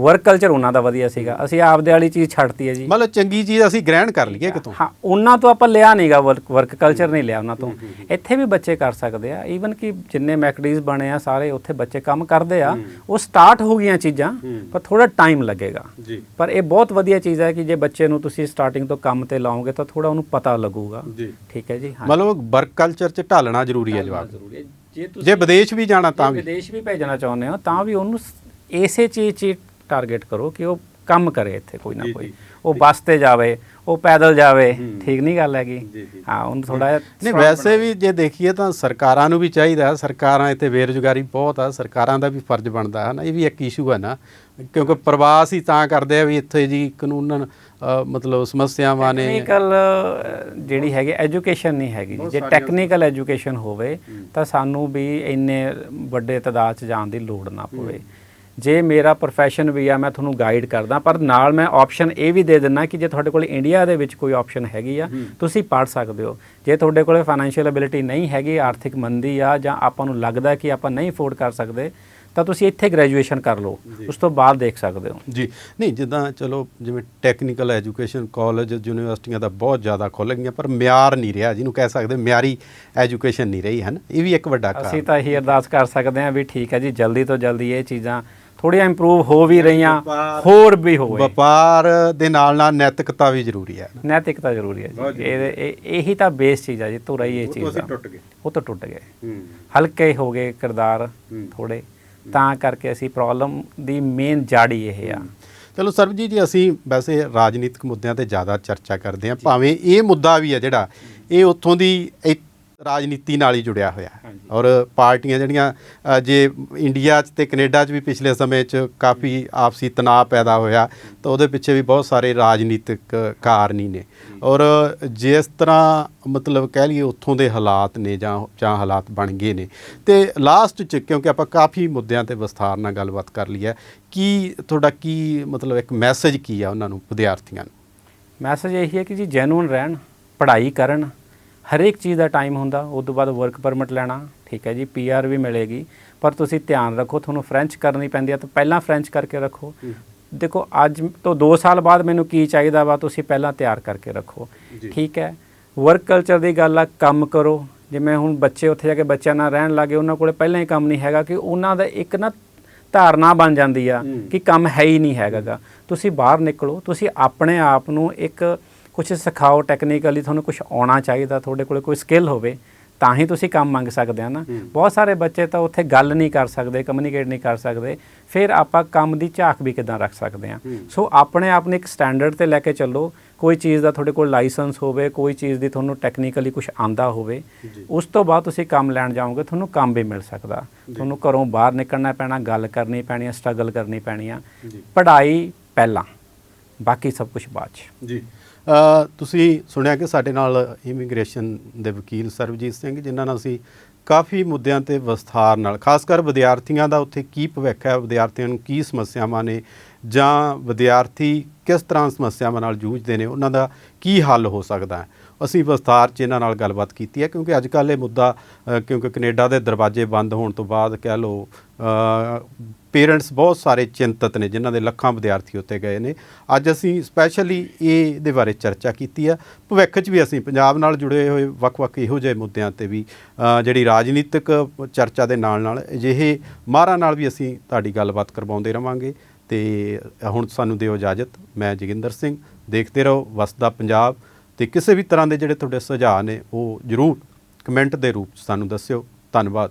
ਵਰਕ ਕਲਚਰ ਉਹਨਾਂ ਦਾ ਵਧੀਆ ਸੀਗਾ। ਅਸੀਂ ਆਪਦੇ ਵਾਲੀ ਚੀਜ਼ ਛੱਡਤੀ ਹੈ ਜੀ। ਮਤਲਬ ਚੰਗੀ ਚੀਜ਼ ਅਸੀਂ ਗ੍ਰਹਿਣ ਕਰ ਲਈਏ ਕਿਤੋਂ ਹਾਂ ਉਹਨਾਂ ਤੋਂ ਆਪਾਂ ਲਿਆ ਨਹੀਂਗਾ ਵਰਕ ਵਰਕ ਕਲਚਰ ਨਹੀਂ ਲਿਆ ਉਹਨਾਂ ਤੋਂ। ਇੱਥੇ ਵੀ ਬੱਚੇ ਕਰ ਸਕਦੇ ਆ। ਈਵਨ ਕਿ ਜਿੰਨੇ ਮੈਕਡੀਜ਼ ਬਣੇ ਆ ਸਾਰੇ ਉੱਥੇ ਬੱਚੇ ਕੰਮ ਕਰਦੇ ਆ। ਉਹ ਸਟਾਰਟ ਹੋ ਗਈਆਂ ਚੀਜ਼ਾਂ ਪਰ ਥੋੜਾ ਟਾਈਮ ਲੱਗੇਗਾ। ਜੀ। ਪਰ ਇਹ ਬਹੁਤ ਵਧੀਆ ਚੀਜ਼ ਹੈ ਕਿ ਜੇ ਬੱਚੇ ਨੂੰ ਤੁਸੀਂ ਸਟਾਰਟਿੰਗ ਤੋਂ ਕੰਮ ਤੇ ਲਾਓਗੇ ਤਾਂ ਥੋੜਾ ਉਹਨੂੰ ਪਤਾ ਲੱਗੂਗਾ। ਜੀ। ਠੀਕ ਹੈ ਜੀ ਹਾਂ। ਮਤਲਬ ਵਰਕ ਕਲਚਰ 'ਚ ਢਾਲਣਾ ਜ਼ਰੂਰੀ ਹੈ ਜਵਾਬ ਜ਼ਰੂਰੀ ਹੈ। ਜੇ ਤੁਸੀਂ ਜੇ ਵਿਦੇਸ਼ ਵੀ ਜਾਣਾ ਤਾਂ ਵੀ। ਵਿਦੇਸ਼ ਵੀ ਭੇਜਣਾ ਚਾਹੁੰਦੇ ਹੋ ਤਾਂ ਵੀ ਉਹਨੂੰ ਇਸੇ ਚੀਜ਼ 'ਚ ਟਾਰਗੇਟ ਕਰੋ ਕਿ ਉਹ ਕੰਮ ਕਰੇ ਇੱਥੇ ਕੋਈ ਨਾ ਕੋਈ। ਉਹ ਬੱਸ ਤੇ ਜਾਵੇ ਉਹ ਪੈਦਲ ਜਾਵੇ। ਠੀਕ ਨਹੀਂ ਗੱਲ ਹੈਗੀ। ਹਾਂ ਉਹਨੂੰ ਥੋੜਾ ਜਿਹਾ ਨਹੀਂ ਵੈਸੇ ਵੀ ਜੇ ਦੇਖੀਏ ਤਾਂ ਸਰਕਾਰਾਂ ਨੂੰ ਵੀ ਚਾਹੀਦਾ ਸਰਕਾਰਾਂ ਇੱਥੇ ਬੇਰੁਜ਼ਗਾਰੀ ਬਹੁਤ ਆ ਸਰਕਾਰਾਂ ਦਾ ਵੀ ਫਰਜ਼ ਬਣਦਾ ਹੈ ਨਾ ਇਹ ਵੀ ਇੱਕ ਇਸ਼ੂ ਹੈ ਨਾ ਕਿਉਂਕਿ ਪ੍ਰਵਾਸ ਹੀ ਤਾਂ ਕਰਦੇ ਆ ਵੀ ਇੱਥੇ ਜੀ ਕਾਨੂੰਨਨ ਅ, ਮਤਲਬ ਸਮੱਸਿਆਵਾਂ ਨੇ ਟੈਕਨੀਕਲ ਜਿਹੜੀ ਹੈਗੀ ਐਜੂਕੇਸ਼ਨ ਨਹੀਂ ਹੈਗੀ ਜੀ। ਟੈਕਨੀਕਲ ਐਜੂਕੇਸ਼ਨ ਹੋਵੇ ਤਾਂ ਸਾਨੂੰ ਵੀ ਇੰਨੇ ਵੱਡੇ ਤਾਦਾਦ 'ਚ ਜਾਣ ਦੀ ਲੋੜ ਨਾ ਪਵੇ ਜੇ ਮੇਰਾ profession ਵੀ ਆ ਮੈਂ ਤੁਹਾਨੂੰ ਗਾਈਡ ਕਰਦਾ ਪਰ ਨਾਲ ਮੈਂ ਆਪਸ਼ਨ ਇਹ ਵੀ ਦੇ ਦਿੰਨਾ ਕਿ ਜੇ ਤੁਹਾਡੇ ਕੋਲ ਇੰਡੀਆ ਦੇ ਵਿੱਚ ਕੋਈ ਆਪਸ਼ਨ ਹੈਗੀ ਆ ਤੁਸੀਂ ਪੜ ਸਕਦੇ ਹੋ। ਜੇ ਤੁਹਾਡੇ ਕੋਲ ਫਾਈਨੈਂਸ਼ੀਅਲ ਐਬਿਲਿਟੀ ਨਹੀਂ ਹੈਗੀ ਆਰਥਿਕ ਮੰਦੀ ਆ ਜਾਂ ਆਪਾਂ ਨੂੰ ਲੱਗਦਾ ਕਿ ਆਪਾਂ ਨਹੀਂ ਅਫੋਰਡ ਕਰ ਸਕਦੇ ਤਾਂ ਤੁਸੀਂ ਇੱਥੇ ਗ੍ਰੈਜੂਏਸ਼ਨ ਕਰ ਲਓ। ਉਸ ਤੋਂ ਬਾਅਦ ਦੇਖ ਸਕਦੇ ਹੋ। ਜੀ। ਨਹੀਂ ਜਿੱਦਾਂ ਚਲੋ ਜਿਵੇਂ ਟੈਕਨੀਕਲ ਐਜੂਕੇਸ਼ਨ ਕਾਲਜ ਯੂਨੀਵਰਸਿਟੀਆਂ ਦਾ ਬਹੁਤ ਜ਼ਿਆਦਾ ਖੁੱਲ੍ਹ ਗਈਆਂ ਪਰ ਮਿਆਰ ਨਹੀਂ ਰਿਹਾ ਜਿਹਨੂੰ ਕਹਿ ਸਕਦੇ ਮਿਆਰੀ ਐਜੂਕੇਸ਼ਨ ਨਹੀਂ ਰਹੀ ਹੈ ਨਾ? ਇਹ ਵੀ ਇੱਕ ਵੱਡਾ ਅਸੀਂ ਕਾਰਨ। ਤਾਂ ਇਹੀ ਅਰਦਾਸ ਕਰ ਸਕਦੇ ਹਾਂ ਵੀ ਠੀਕ ਹੈ ਜੀ ਜਲਦੀ ਤੋਂ ਜਲਦੀ ਇਹ ਚੀਜ਼ਾਂ ਥੋੜ੍ਹੀਆਂ ਇੰਪਰੂਵ ਹੋ ਵੀ ਰਹੀਆਂ ਹੋਰ ਵੀ ਹੋਵੇ ਵਪਾਰ ਦੇ ਨਾਲ ਨਾਲ ਨੈਤਿਕਤਾ ਵੀ ਜ਼ਰੂਰੀ ਹੈ। ਨੈਤਿਕਤਾ ਜ਼ਰੂਰੀ ਹੈ ਜੀ। ਇਹ ਇਹ- ਤਾਂ ਬੇਸ ਚੀਜ਼ ਹੈ ਜੀ ਧੁਰਾ ਹੀ ਇਹ ਉਹ ਚੀਜ਼ ਆ। ਟੁੱਟ ਗਏ। ਉਹ ਤਾਂ ਟੁੱਟ ਗਏ। ਹਲਕੇ ਹੋ ਗਏ ਕਿਰਦਾਰ। ਥੋੜੇ ਤਾਂ ਕਰਕੇ ਅਸੀਂ ਪ੍ਰੋਬਲਮ ਦੀ ਮੇਨ ਜਾੜੀ ਇਹ ਆ। ਚਲੋ ਸਰਬਜੀਤ ਜੀ ਅਸੀਂ ਵੈਸੇ ਰਾਜਨੀਤਿਕ ਮੁੱਦਿਆਂ ਤੇ ਜ਼ਿਆਦਾ ਚਰਚਾ ਕਰਦੇ ਹਾਂ ਭਾਵੇਂ ਇਹ ਮੁੱਦਾ ਵੀ ਹੈ ਜਿਹੜਾ ਇਹ ਉੱਥੋਂ ਦੀ ਰਾਜਨੀਤੀ ਨਾਲ ਹੀ ਜੁੜਿਆ ਹੋਇਆ। ਹੈ। ਔਰ ਪਾਰਟੀਆਂ ਜਿਹੜੀਆਂ ਜੇ ਇੰਡੀਆ 'ਚ ਤੇ ਕੈਨੇਡਾ 'ਚ ਵੀ ਪਿਛਲੇ ਸਮੇਂ 'ਚ ਕਾਫੀ ਆਪਸੀ ਤਣਾਅ ਪੈਦਾ ਹੋਇਆ ਤਾਂ ਉਹਦੇ ਪਿੱਛੇ ਵੀ ਬਹੁਤ ਸਾਰੇ ਰਾਜਨੀਤਿਕ ਕਾਰਨ ਹੀ ਨੇ ਔਰ ਜਿਸ ਤਰ੍ਹਾਂ ਮਤਲਬ ਕਹਿ ਲਈਏ ਉੱਥੋਂ ਦੇ ਹਾਲਾਤ ਨੇ ਜਾਂ ਜਾਂ ਹਾਲਾਤ ਬਣ ਗਏ ਨੇ। ਤੇ ਲਾਸਟ 'ਚ ਕਿਉਂਕਿ ਆਪਾਂ ਕਾਫੀ ਮੁੱਦਿਆਂ ਤੇ ਵਿਸਥਾਰ ਨਾਲ ਗੱਲਬਾਤ ਕਰ ਲਈ ਹੈ ਕੀ ਤੁਹਾਡਾ ਕੀ ਮਤਲਬ ਇੱਕ ਮੈਸੇਜ ਕੀ ਆ ਉਹਨਾਂ ਨੂੰ ਵਿਦਿਆਰਥੀਆਂ ਨੂੰ? ਮੈਸੇਜ ਇਹੀ ਹੈ ਕਿ ਜੀ ਜੈਨੂਨ ਰਹਿਣ ਪੜ੍ਹਾਈ ਕਰਨ ਹਰੇਕ ਚੀਜ਼ ਦਾ ਟਾਈਮ ਹੁੰਦਾ ਉਸ ਤੋਂ ਬਾਅਦ ਵਰਕ ਪਰਮਿਟ ਲੈਣਾ ਠੀਕ ਹੈ ਜੀ ਪੀਆਰ ਵੀ ਮਿਲੇਗੀ ਪਰ ਤੁਸੀਂ ਧਿਆਨ ਰੱਖੋ ਤੁਹਾਨੂੰ ਫ੍ਰੈਂਚ ਕਰਨੀ ਪੈਂਦੀ ਹੈ ਤਾਂ ਪਹਿਲਾਂ ਫ੍ਰੈਂਚ ਕਰਕੇ ਰੱਖੋ ਦੇਖੋ ਅੱਜ ਤੋਂ 2 ਸਾਲ ਬਾਅਦ ਮੈਨੂੰ ਕੀ ਚਾਹੀਦਾ ਵਾ ਤੁਸੀਂ ਪਹਿਲਾਂ ਤਿਆਰ ਕਰਕੇ ਰੱਖੋ। ਠੀਕ ਹੈ ਵਰਕ ਕਲਚਰ ਦੀ ਗੱਲ ਆ ਕੰਮ ਕਰੋ ਜਿਵੇਂ ਹੁਣ ਬੱਚੇ ਉੱਥੇ ਜਾ ਕੇ ਬੱਚਿਆਂ ਨਾਲ ਰਹਿਣ ਲੱਗੇ ਉਹਨਾਂ ਕੋਲੇ ਪਹਿਲਾਂ ਹੀ ਕੰਮ ਨਹੀਂ ਹੈਗਾ ਕਿ ਉਹਨਾਂ ਦਾ ਇੱਕ ਨਾ ਧਾਰਨਾ ਬਣ ਜਾਂਦੀ ਆ। ਕਿ ਕੰਮ ਹੈ ਹੀ ਨਹੀਂ ਹੈਗਾ ਗਾ ਤੁਸੀਂ ਬਾਹਰ ਨਿਕਲੋ ਤੁਸੀਂ ਆਪਣੇ ਆਪ ਨੂੰ ਇੱਕ ਕੁਝ ਸਿਖਾਓ ਟੈਕਨੀਕਲੀ ਤੁਹਾਨੂੰ ਕੁਝ ਆਉਣਾ ਚਾਹੀਦਾ ਤੁਹਾਡੇ ਕੋਲੇ ਕੋਈ ਸਕਿੱਲ ਹੋਵੇ ਤਾਂ ਹੀ ਤੁਸੀਂ ਕੰਮ ਮੰਗ ਸਕਦੇ ਆ ਨਾ। ਬਹੁਤ ਸਾਰੇ ਬੱਚੇ ਤਾਂ ਉੱਥੇ ਗੱਲ ਨਹੀਂ ਕਰ ਸਕਦੇ ਕਮਿਊਨੀਕੇਟ ਨਹੀਂ ਕਰ ਸਕਦੇ ਫਿਰ ਆਪਾਂ ਕੰਮ ਦੀ ਝਾਕ ਵੀ ਕਿਦਾਂ ਰੱਖ ਸਕਦੇ ਆ। ਸੋ ਆਪਣੇ ਆਪ ਨੂੰ ਇੱਕ ਸਟੈਂਡਰਡ ਤੇ ਲੈ ਕੇ ਚੱਲੋ ਕੋਈ ਚੀਜ਼ ਦਾ ਤੁਹਾਡੇ ਕੋਲ ਲਾਇਸੈਂਸ ਹੋਵੇ ਕੋਈ ਚੀਜ਼ ਦੀ ਤੁਹਾਨੂੰ ਟੈਕਨੀਕਲੀ ਕੁਝ ਆਂਦਾ ਹੋਵੇ। ਉਸ ਤੋਂ ਬਾਅਦ ਤੁਸੀਂ ਕੰਮ ਲੈਣ ਜਾਓਗੇ ਤੁਹਾਨੂੰ ਕੰਮ ਵੀ ਮਿਲ ਸਕਦਾ। ਤੁਹਾਨੂੰ ਘਰੋਂ ਬਾਹਰ ਨਿਕਲਣਾ ਪੈਣਾ ਗੱਲ ਕਰਨੀ ਪੈਣੀ ਹੈ ਸਟਰਗਲ ਕਰਨੀ ਪੈਣੀ ਆ। ਪੜ੍ਹਾਈ ਪਹਿਲਾਂ। ਬਾਕੀ ਸਭ ਕੁਝ ਬਾਅਦ ਚ। ਜੀ। ਤੁਸੀਂ ਸੁਣਿਆ ਕਿ ਸਾਡੇ ਨਾਲ ਇਮੀਗ੍ਰੇਸ਼ਨ ਦੇ ਵਕੀਲ ਸਰਬਜੀਤ ਸਿੰਘ, ਜਿਨ੍ਹਾਂ ਨਾਲ ਅਸੀਂ ਕਾਫੀ ਮੁੱਦਿਆਂ ਤੇ ਵਿਸਥਾਰ ਨਾਲ, ਖਾਸ ਕਰ ਵਿਦਿਆਰਥੀਆਂ ਦਾ ਉੱਥੇ ਕੀ ਭਵਿੱਖ ਹੈ, ਵਿਦਿਆਰਥੀਆਂ ਨੂੰ ਕੀ ਸਮੱਸਿਆਵਾਂ ਨੇ, ਜਾਂ ਵਿਦਿਆਰਥੀ ਕਿਸ ਤਰ੍ਹਾਂ ਸਮੱਸਿਆਵਾਂ ਨਾਲ ਜੂਝਦੇ ਨੇ, ਉਹਨਾਂ ਦਾ ਕੀ ਹੱਲ ਹੋ ਸਕਦਾ ਹੈ? ਅਸੀਂ ਵਿਸਥਾਰ 'ਚ ਇਹਨਾਂ ਨਾਲ ਗੱਲਬਾਤ ਕੀਤੀ ਹੈ, ਕਿਉਂਕਿ ਅੱਜ ਕੱਲ੍ਹ ਇਹ ਮੁੱਦਾ ਕਿਉਂਕਿ ਕੈਨੇਡਾ ਦੇ ਦਰਵਾਜ਼ੇ ਬੰਦ ਹੋਣ ਤੋਂ ਬਾਅਦ ਕਹਿ ਲਓ ਪੇਰੈਂਟਸ ਬਹੁਤ ਸਾਰੇ ਚਿੰਤਤ ਨੇ, ਜਿਨ੍ਹਾਂ ਦੇ ਲੱਖਾਂ ਵਿਦਿਆਰਥੀ ਉੱਤੇ ਗਏ ਨੇ। ਅੱਜ ਅਸੀਂ ਸਪੈਸ਼ਲੀ ਇਹ ਦੇ ਬਾਰੇ ਚਰਚਾ ਕੀਤੀ ਆ ਭਵਿੱਖ 'ਚ ਵੀ ਅਸੀਂ ਪੰਜਾਬ ਨਾਲ ਜੁੜੇ ਹੋਏ ਵੱਖ-ਵੱਖ ਇਹੋ ਜਿਹੇ ਮੁੱਦਿਆਂ ਤੇ ਵੀ ਜਿਹੜੀ ਰਾਜਨੀਤਿਕ ਚਰਚਾ ਦੇ ਨਾਲ ਨਾਲ ਅਜਿਹੇ ਮਾਹਰਾਂ ਨਾਲ ਵੀ ਅਸੀਂ ਤੁਹਾਡੀ ਗੱਲਬਾਤ ਕਰਵਾਉਂਦੇ ਰਵਾਂਗੇ। ਤੇ ਹੁਣ ਸਾਨੂੰ ਦਿਓ ਇਜਾਜ਼ਤ। ਮੈਂ ਜੋਗਿੰਦਰ ਸਿੰਘ, ਦੇਖਦੇ ਰਹੋ, ਵਸਦਾ ਪੰਜਾਬ। ਤੇ ਕਿਸੇ ਵੀ ਤਰ੍ਹਾਂ ਦੇ ਜਿਹੜੇ ਤੁਹਾਡੇ ਸੁਝਾਅ ਨੇ, ਉਹ ਜਰੂਰ ਕਮੈਂਟ ਦੇ ਰੂਪ 'ਚ ਸਾਨੂੰ ਦੱਸਿਓ। ਧੰਨਵਾਦ।